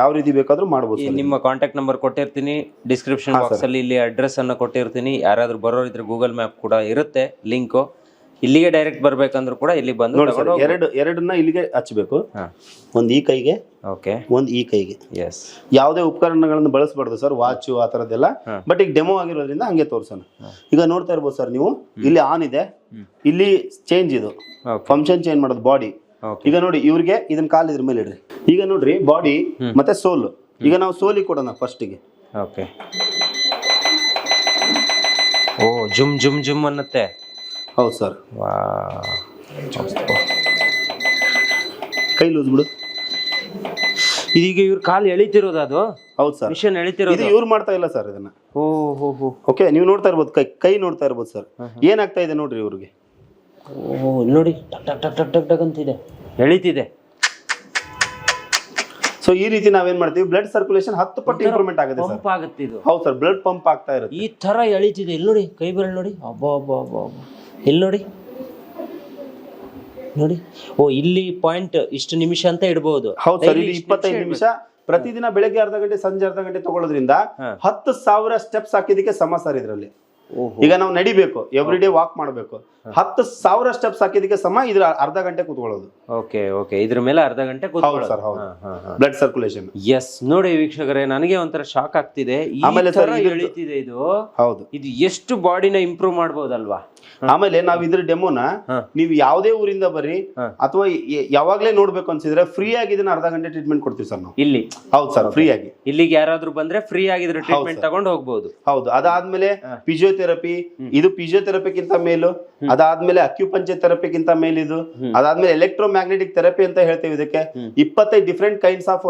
B: ಯಾವ ರೀತಿ ಬೇಕಾದ್ರೂ ಮಾಡಬಹುದು
A: ನಿಮ್ಮ ಕಾಂಟ್ಯಾಕ್ಟ್ ನಂಬರ್ ಕೊಟ್ಟಿರ್ತೀನಿ. ಡಿಸ್ಕ್ರಿಪ್ಷನ್ ಬಾಕ್ಸ್ ಅಲ್ಲಿ ಇಲ್ಲಿ ಅಡ್ರೆಸ್ ಅನ್ನ ಕೊಟ್ಟಿರ್ತೀನಿ. ಯಾರಾದ್ರೂ ಬರೋರಿದ್ರೆ ಗೂಗಲ್ ಮ್ಯಾಪ್ ಕೂಡ ಇರುತ್ತೆ ಲಿಂಕ್ ಇಲ್ಲಿಗೆ ಡೈರೆಕ್ಟ್ ಬರ್ಬೇಕಂದ್ರೂ ಕೂಡ ಇಲ್ಲಿ ಬಂದು
B: ನೋಡಿ ಸರ್ ಎರಡು ಎರಡನ್ನ ಇಲ್ಲಿಗೆ ಹಚ್ಚಬೇಕು
A: ಹಾ.
B: ಒಂದು ಈ ಕೈಗೆ
A: ಓಕೆ
B: ಒಂದು ಈ ಕೈಗೆ.
A: ಎಸ್
B: ಯಾವುದೇ ಉಪಕರಣಗಳನ್ನು ಬಳಸಬಾರ್ದು ಸರ್ ವಾಚು ಆ ಥರದ್ದೆಲ್ಲ ಬಟ್ ಈಗ ಡೆಮೋ ಆಗಿರೋದ್ರಿಂದ ಹಂಗೆ ತೋರ್ಸೋಣ. ಈಗ ನೋಡ್ತಾ ಇರ್ಬೋದು ಸರ್ ನೀವು ಇಲ್ಲಿ ಆನ್ ಇದೆ. ಇಲ್ಲಿ ಚೇಂಜ್ ಇದು. ಫಂಕ್ಷನ್ ಚೇಂಜ್ ಮಾಡೋದು ಬಾಡಿ
A: ಓಕೆ
B: ಈಗ ನೋಡಿ ಇವ್ರಿಗೆ ಇದನ್ನ ಕಾಲ್ ಇದ್ರ ಮೇಲೆ ಇಡ್ರಿ. ಈಗ ನೋಡ್ರಿ ಬಾಡಿ ಮತ್ತೆ ಸೋಲು ಈಗ ನಾವು ಸೋಲಿ ಕೊಡೋಣ ಫಸ್ಟಿಗೆ
A: ಓಕೆ ಓ ಜುಮ್ ಜುಮ್ ಜುಮ್ ಅನ್ನತ್ತೆ.
B: ಹೌದು ಸರ್. ಕೈ ಲೂಸ್ ಬಿಡು.
A: ಇದೀಗ ಇವ್ರ ಕಾಲು ಎಳಿತಿರೋದು ಅದು?
B: ಹೌದು ಸರ್.
A: ಮಿಷನ್
B: ಇದು
A: ಎಳಿತಿರೋದು
B: ಇವ್ರು ಮಾಡ್ತಾ ಇಲ್ಲ ಸರ್ ಇದನ್ನ.
A: ಓ ಹೋ ಹೋ.
B: ಓಕೆ ನೀವು ನೋಡ್ತಾ ಇರ್ಬೋದು ಕೈ ಕೈ ನೋಡ್ತಾ ಇರ್ಬೋದು ಸರ್. ಏನಾಗ್ತಾ ಇದೆ ನೋಡ್ರಿ ಇವ್ರಿಗೆ?
A: ಓ ನೋಡಿ ಟಕ್ ಟಕ್ ಟಕ್ ಟಕ್ ಟಕ್ ಟಕ್ ಅಂತಿದೆ. ಎಳಿತಿದೆ.
B: ಸೊ ಈ ರೀತಿ ನಾವೇನ್ ಮಾಡ್ತೀವಿ? ಬ್ಲಡ್ ಸರ್ಕ್ಯುಲೇಷನ್ ಹತ್ತು ಪಟ್ಟು ಇಂಪ್ರೂವ್ಮೆಂಟ್ ಆಗುತ್ತೆ ಸರ್.
A: ಪಂಪ್ ಆಗುತ್ತೆ ಇದು
B: ಹೌದು ಸರ್ ಬ್ಲಡ್ ಪಂಪ್ ಆಗ್ತಾ ಇರುತ್ತೆ.
A: ಈ ತರ ಎಳಿತಿದೆ. ಇಲ್ಲಿ ನೋಡಿ ಕೈ ಬೆರಳು ನೋಡಿ. ಅಬ್ಬಾ ಅಬ್ಬಾ ಅಬ್ಬಾ ಅಬ್ಬಾ. ಇಲ್ಲಿ ನೋಡಿ. ನೋಡಿ. ಓ ಇಲ್ಲಿ ಪಾಯಿಂಟ್ ಇಷ್ಟು ನಿಮಿಷ ಅಂತ ಇಡಬಹುದು
B: ಹೌದು ಸರ್
A: ಇಷ್ಟು
B: ಇಪ್ಪತ್ತೈದು
A: ನಿಮಿಷ
B: ಪ್ರತಿದಿನ ಬೆಳಗ್ಗೆ ಅರ್ಧ ಗಂಟೆ ಸಂಜೆ ಅರ್ಧ ಗಂಟೆ ತಗೊಳ್ಳೋದ್ರಿಂದ. ಹತ್ತು ಸಾವಿರ ಸ್ಟೆಪ್ಸ್ ಹಾಕಿದಕ್ಕೆ ಸಮ ಸರ್ ಇದರಲ್ಲಿ. ಈಗ ನಾವು ನಡಿಬೇಕು ಎವ್ರಿ ಡೇ ವಾಕ್ ಮಾಡಬೇಕು. ಹತ್ತು ಸಾವಿರ ಸ್ಟೆಪ್ಸ್ ಹಾಕಿದಕ್ಕೆ ಸಮ ಇದ್ರ ಅರ್ಧ ಗಂಟೆ ಕೂತ್ಕೊಳ್ಳೋದು.
A: Okay okay. ಇದ್ರ ಮೇಲೆ ಅರ್ಧ ಗಂಟೆ
B: ಸರ್ ಹೌದು. ಬ್ಲಡ್ ಸರ್ಕ್ಯುಲೇಷನ್
A: ಎಸ್ ನೋಡಿ ವೀಕ್ಷಕರೇ ನನಗೆ ಒಂಥರ ಶಾಕ್ ಆಗ್ತಿದೆ. ಈ
B: ಆಮೇಲೆ
A: ಇದು.
B: ಹೌದು.
A: ಇದು ಎಷ್ಟು ಬಾಡಿನ ಇಂಪ್ರೂವ್ ಮಾಡ್ಬೋದಲ್ವಾ?
B: ಆಮೇಲೆ ನಾವ್ ಇದ್ರ ಡೆಮೋನ. ನೀವು ಯಾವ್ದೇ ಊರಿಂದ ಬರ್ರಿ ಅಥವಾ ಯಾವಾಗ್ಲೇ ನೋಡ್ಬೇಕು ಅನ್ಸಿದ್ರೆ ಫ್ರೀ ಆಗಿ ಇದನ್ನ ಅರ್ಧ ಗಂಟೆ ಟ್ರೀಟ್ಮೆಂಟ್ ಕೊಡ್ತೀವಿ ಸರ್ ನಾವು.
A: ಇಲ್ಲಿ.
B: ಹೌದು ಸರ್ ಫ್ರೀ ಆಗಿ.
A: ಇಲ್ಲಿಗೆ ಯಾರಾದ್ರೂ ಬಂದ್ರೆ ಫ್ರೀ ಆಗಿದ್ರೆ ಟ್ರೀಟ್ಮೆಂಟ್. ತಗೊಂಡು ಹೋಗ್ಬೋದು.
B: ಹೌದು ಅದಾದ್ಮೇಲೆ ಫಿಜಿಯೋಥೆರಪಿ ಇದು ಫಿಸಿಯೋಥೆರಪಿಗಿಂತ ಮೇಲು ಅದಾದ್ಮೇಲೆ ಅಕ್ಯುಪಂಚರ್ ಥೆರಪಿಗಿಂತ ಮೇಲಿದು ಅದಾದ್ಮೇಲೆ ಎಲೆಕ್ಟ್ರೋ ಮ್ಯಾಗ್ನೆಟಿಕ್ ಥೆರಪಿ ಅಂತ ಹೇಳ್ತೇವೆ ಇದಕ್ಕೆ. ಇಪ್ಪತ್ತೈದು ಡಿಫ್ರೆಂಟ್ ಕೈಂಡ್ಸ್ ಆಫ್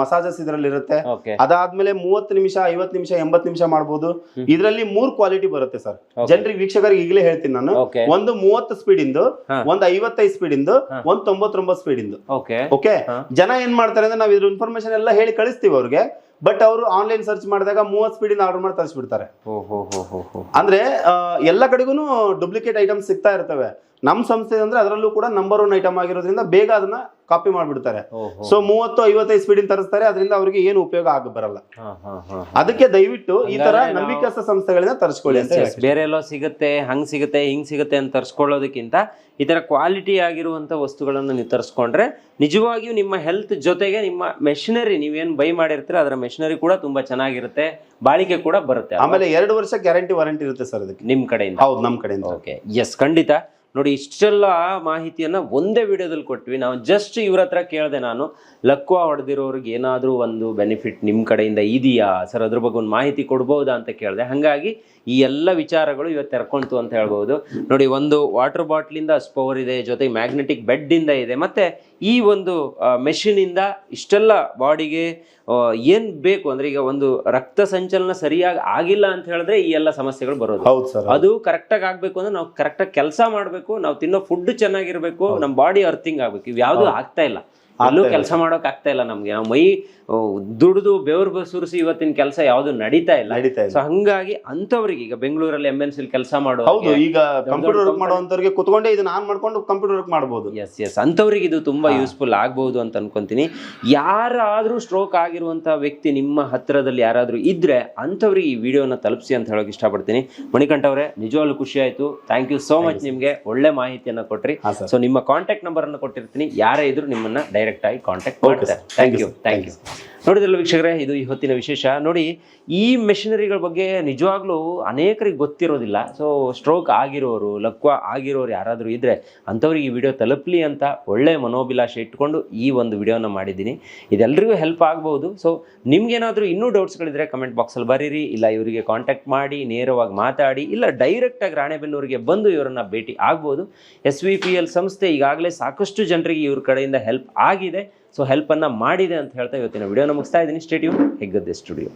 B: ಮಸಾಜಸ್ ಇದರಲ್ಲಿ ಇರುತ್ತೆ ಅದಾದ್ಮೇಲೆ ಮೂವತ್ತು ನಿಮಿಷ ಐವತ್ತು ನಿಮಿಷ ಎಂಬತ್ತು ನಿಮಿಷ ಮಾಡಬಹುದು ಇದರಲ್ಲಿ ಮೂರ್ ಕ್ವಾಲಿಟಿ ಬರುತ್ತೆ ಸರ್. ಜನರಿಗೆ ವೀಕ್ಷಕರಿಗೆ ಈಗಲೇ ಹೇಳ್ತೀನಿ. ನಾನು.
A: ಓಕೆ
B: ಒಂದು ಮೂವತ್ತು ಸ್ಪೀಡ್ ಇಂದು. ಒಂದು ಐವತ್ತೈದು ಸ್ಪೀಡ್ ಇಂದು ಒಂದ್ ತೊಂಬತ್ತೊಂಬತ್ತು ಸ್ಪೀಡ್ ಇಂದು.
A: ಓಕೆ
B: ಜನ ಏನ್ ಮಾಡ್ತಾರೆ ಅಂದ್ರೆ ನಾವ್ ಇದ್ರ ಇನ್ಫಾರ್ಮೇಶನ್ ಎಲ್ಲ ಹೇಳಿ ಕಳಿಸ್ತೀವಿ ಅವ್ರಿಗೆ ಬಟ್ ಅವರು ಆನ್ಲೈನ್ ಸರ್ಚ್ ಮಾಡಿದಾಗ ಮೂವತ್ತು ಸ್ಪೀಡ್ ಇಂದ ಆರ್ಡರ್ ಮಾಡಿ ತರಿಸ್ಬಿಡ್ತಾರೆ. ಅಂದ್ರೆ ಎಲ್ಲ ಕಡೆಗೂ ಡೂಪ್ಲಿಕೇಟ್ ಐಟಮ್ಸ್ ಸಿಗ್ತಾ ಇರ್ತವೆ. ನಮ್ಮ ಸಂಸ್ಥೆ ಅಂದ್ರೆ ಅದರಲ್ಲೂ ಕೂಡ ನಂಬರ್ ಒನ್ ಐಟಮ್ ಆಗಿರೋದ್ರಿಂದ ಬೇಗ ಅದನ್ನ ಕಾಪಿ ಮಾಡಿಬಿಡ್ತಾರೆ. ಸೊ ಮೂವತ್ತು ಐವತ್ತೈದು ಸ್ಪೀಡ್ ತರಿಸ್ತಾರೆ. ಅದರಿಂದ ಅವರಿಗೆ ಏನು ಉಪಯೋಗ ಆಗ ಬರಲ್ಲ. ಅದಕ್ಕೆ ದಯವಿಟ್ಟು ಈ ತರ ನಂಬಿಕಸ್ಥ ಸಂಸ್ಥೆಗಳಿಂದ ತರಿಸ್ಕೊಳ್ಳಿ ಅಂತ
A: ಬೇರೆ ಎಲ್ಲೋ ಸಿಗುತ್ತೆ ಹಂಗ್ ಸಿಗುತ್ತೆ ಹಿಂಗ್ ಸಿಗುತ್ತೆ ಅಂತ ತರಿಸ್ಕೊಳ್ಳೋದಕ್ಕಿಂತ ಈ ತರ ಕ್ವಾಲಿಟಿ ಆಗಿರುವಂತ ವಸ್ತುಗಳನ್ನು ನೀವು ತರಿಸ್ಕೊಂಡ್ರೆ ನಿಜವಾಗಿಯೂ ನಿಮ್ಮ ಹೆಲ್ತ್ ಜೊತೆಗೆ ನಿಮ್ಮ ಮೆಷಿನರಿ ನೀವೇನು ಬೈ ಮಾಡಿರ್ತೀರ ಅದರ ಮೆಷಿನರಿ ಕೂಡ ತುಂಬಾ ಚೆನ್ನಾಗಿರುತ್ತೆ ಬಾಳಿಕೆ ಕೂಡ ಬರುತ್ತೆ
B: ಆಮೇಲೆ ಎರಡು ವರ್ಷ ಗ್ಯಾರಂಟಿ ವಾರಂಟಿ ಇರುತ್ತೆ ಸರ್ ಅದಕ್ಕೆ.
A: ನಿಮ್ ಕಡೆಯಿಂದ.
B: ಹೌದು ನಮ್ ಕಡೆಯಿಂದ.
A: ಓಕೆ ಎಸ್ ಖಂಡಿತ. ನೋಡಿ, ಇಷ್ಟೆಲ್ಲ ಮಾಹಿತಿಯನ್ನ ಒಂದೇ ವಿಡಿಯೋದಲ್ಲಿ ಕೊಟ್ವಿ. ನಾವು ಜಸ್ಟ್ ಇವ್ರ ಹತ್ರ ಕೇಳಿದೆ ನಾನು, ಲಕ್ವಾ ಹೊಡೆದಿರೋರಿಗೆ ಏನಾದರೂ ಒಂದು ಬೆನಿಫಿಟ್ ನಿಮ್ಮ ಕಡೆಯಿಂದ ಇದೆಯಾ? ಸರ್, ಅದ್ರ ಬಗ್ಗೆ ಒಂದು ಮಾಹಿತಿ ಕೊಡ್ಬೋದಾ ಅಂತ ಕೇಳಿದೆ. ಹಾಗಾಗಿ ಈ ಎಲ್ಲ ವಿಚಾರಗಳು ಇವತ್ತು ತೆರ್ಕೊಂತು ಅಂತ ಹೇಳ್ಬೋದು. ನೋಡಿ ಒಂದು ವಾಟರ್ ಬಾಟ್ಲಿಂದ ಸ್ಪೋರ್ ಪವರ್ ಇದೆ ಜೊತೆಗೆ ಮ್ಯಾಗ್ನೆಟಿಕ್ ಬೆಡ್ಡಿಂದ ಇದೆ ಮತ್ತೆ ಈ ಒಂದು ಮೆಷಿನಿಂದ ಇಷ್ಟೆಲ್ಲ ಬಾಡಿಗೆ ಏನು ಬೇಕು? ಅಂದರೆ ಈಗ ಒಂದು ರಕ್ತ ಸಂಚಲನ ಸರಿಯಾಗಿ ಆಗಿಲ್ಲ ಅಂತ ಹೇಳಿದ್ರೆ ಈ ಎಲ್ಲ ಸಮಸ್ಯೆಗಳು ಬರೋದು.
B: ಹೌದು ಸರ್
A: ಅದು ಕರೆಕ್ಟಾಗಿ ಆಗಬೇಕು ಅಂದ್ರೆ ನಾವು ಕರೆಕ್ಟಾಗಿ ಕೆಲಸ ಮಾಡಬೇಕು ನಾವು ತಿನ್ನೋ ಫುಡ್ ಚೆನ್ನಾಗಿರಬೇಕು ನಮ್ಮ ಬಾಡಿ ಅರ್ಥಿಂಗ್ ಆಗಬೇಕು. ಇವ್ಯಾವುದೂ ಆಗ್ತಾ ಇಲ್ಲ. ಎಲ್ಲೂ ಕೆಲಸ ಮಾಡೋಕೆ ಆಗ್ತಾ ಇಲ್ಲ ನಮ್ಗೆ. ನಾವು ಮೈ ದುಡಿದು ಬೆವರು ಬಸುರಿಸಿ ಇವತ್ತಿನ ಕೆಲಸ ಯಾವ್ದು ನಡೀತಾ ಇಲ್ಲ.
B: ನಡೀತಾ ಇಲ್ಲ.
A: ಸೊ ಹಂಗಾಗಿ ಅಂತವ್ರಿಗೆ ಈಗ ಬೆಂಗಳೂರಲ್ಲಿ ಎಂ ಎನ್ ಸಿಲ್ ಕೆಲಸ ಮಾಡೋ
B: ಹೌದು ಈಗ ಕಂಪ್ಯೂಟರ್ ವರ್ಕ್ ಮಾಡುವಂತವ್ರಿಗೆ ಕುತ್ಕೊಂಡೆ ಇದನ್ನ ಆನ್ ಮಾಡ್ಕೊಂಡು ಕಂಪ್ಯೂಟರ್ ವರ್ಕ್ ಮಾಡಬಹುದು
A: ಎಸ್ ಎಸ್ ಅಂತವ್ರಿಗೆ ಇದು ತುಂಬಾ ಯೂಸ್ಫುಲ್ ಆಗ್ಬಹುದು ಅಂತ ಅನ್ಕೊಂತೀನಿ. ಯಾರಾದ್ರೂ ಸ್ಟ್ರೋಕ್ ಆಗಿರುವಂತ ವ್ಯಕ್ತಿ ನಿಮ್ಮ ಹತ್ರದಲ್ಲಿ ಯಾರಾದ್ರೂ ಇದ್ರೆ ಅಂತವ್ರಿಗೆ ಈ ವಿಡಿಯೋನ ತಲುಪಿಸಿ ಅಂತ ಹೇಳಕ್ ಇಷ್ಟಪಡ್ತೀನಿ. ಮಣಿಕಂಠ ಅವರೇ ನಿಜವಾಗ್ಲೂ ಖುಷಿ ಆಯ್ತು. ಥ್ಯಾಂಕ್ ಯು ಸೋ ಮಚ್ ನಿಮ್ಗೆ. ಒಳ್ಳೆ ಮಾಹಿತಿಯನ್ನ ಕೊಟ್ರಿ. ಸೊ ನಿಮ್ಮ ಕಾಂಟ್ಯಾಕ್ಟ್ ನಂಬರ್ ಅನ್ನು ಕೊಟ್ಟಿರ್ತೀನಿ. ಯಾರೇ ಇದ್ರು ನಿಮ್ಮನ್ನ ಡೈರೆಕ್ಟ್ ಆಗಿ ಕಾಂಟ್ಯಾಕ್ಟ್
B: Okay,
A: ಮಾಡ್ತಾರೆ
B: sir.
A: Thank
B: Thank
A: you
B: you,
A: thank you ನೋಡಿದ್ರಲ್ಲ ವೀಕ್ಷಕರೇ, ಇದು ಈ ಹೊತ್ತಿನ ವಿಶೇಷ. ನೋಡಿ, ಈ ಮೆಷಿನರಿಗಳ ಬಗ್ಗೆ ನಿಜವಾಗ್ಲೂ ಅನೇಕರಿಗೆ ಗೊತ್ತಿರೋದಿಲ್ಲ. ಸೊ ಸ್ಟ್ರೋಕ್ ಆಗಿರೋರು, ಲಕ್ವ ಆಗಿರೋರು ಯಾರಾದರೂ ಇದ್ದರೆ ಅಂಥವ್ರಿಗೆ ಈ ವಿಡಿಯೋ ತಲುಪಲಿ ಅಂತ ಒಳ್ಳೆ ಮನೋಭಿಲಾಷೆ ಇಟ್ಕೊಂಡು ಈ ಒಂದು ವಿಡಿಯೋನ ಮಾಡಿದ್ದೀನಿ. ಇದೆಲ್ಲರಿಗೂ ಹೆಲ್ಪ್ ಆಗ್ಬೋದು. ಸೊ ನಿಮ್ಗೇನಾದರೂ ಇನ್ನೂ ಡೌಟ್ಸ್ಗಳಿದ್ರೆ ಕಮೆಂಟ್ ಬಾಕ್ಸಲ್ಲಿ ಬರೀರಿ. ಇಲ್ಲ, ಇವರಿಗೆ ಕಾಂಟ್ಯಾಕ್ಟ್ ಮಾಡಿ, ನೇರವಾಗಿ ಮಾತಾಡಿ, ಇಲ್ಲ ಡೈರೆಕ್ಟಾಗಿ ರಾಣೆಬೆನ್ನೂರಿಗೆ ಬಂದು ಇವರನ್ನು ಭೇಟಿ ಆಗ್ಬೋದು. ಎಸ್ ವಿ ಪಿ ಎಲ್ ಸಂಸ್ಥೆ ಈಗಾಗಲೇ ಸಾಕಷ್ಟು ಜನರಿಗೆ ಇವ್ರ ಕಡೆಯಿಂದ ಹೆಲ್ಪ್ ಆಗಿದೆ. ಸೊ ಹೆಲ್ಪನ್ನು ಮಾಡಿದೆ ಅಂತ ಹೇಳ್ತಾ ಇವತ್ತಿನ ವಿಡಿಯೋನ ಮುಗಿಸ್ತಾ ಇದ್ದೀನಿ. Statue Heggadde studio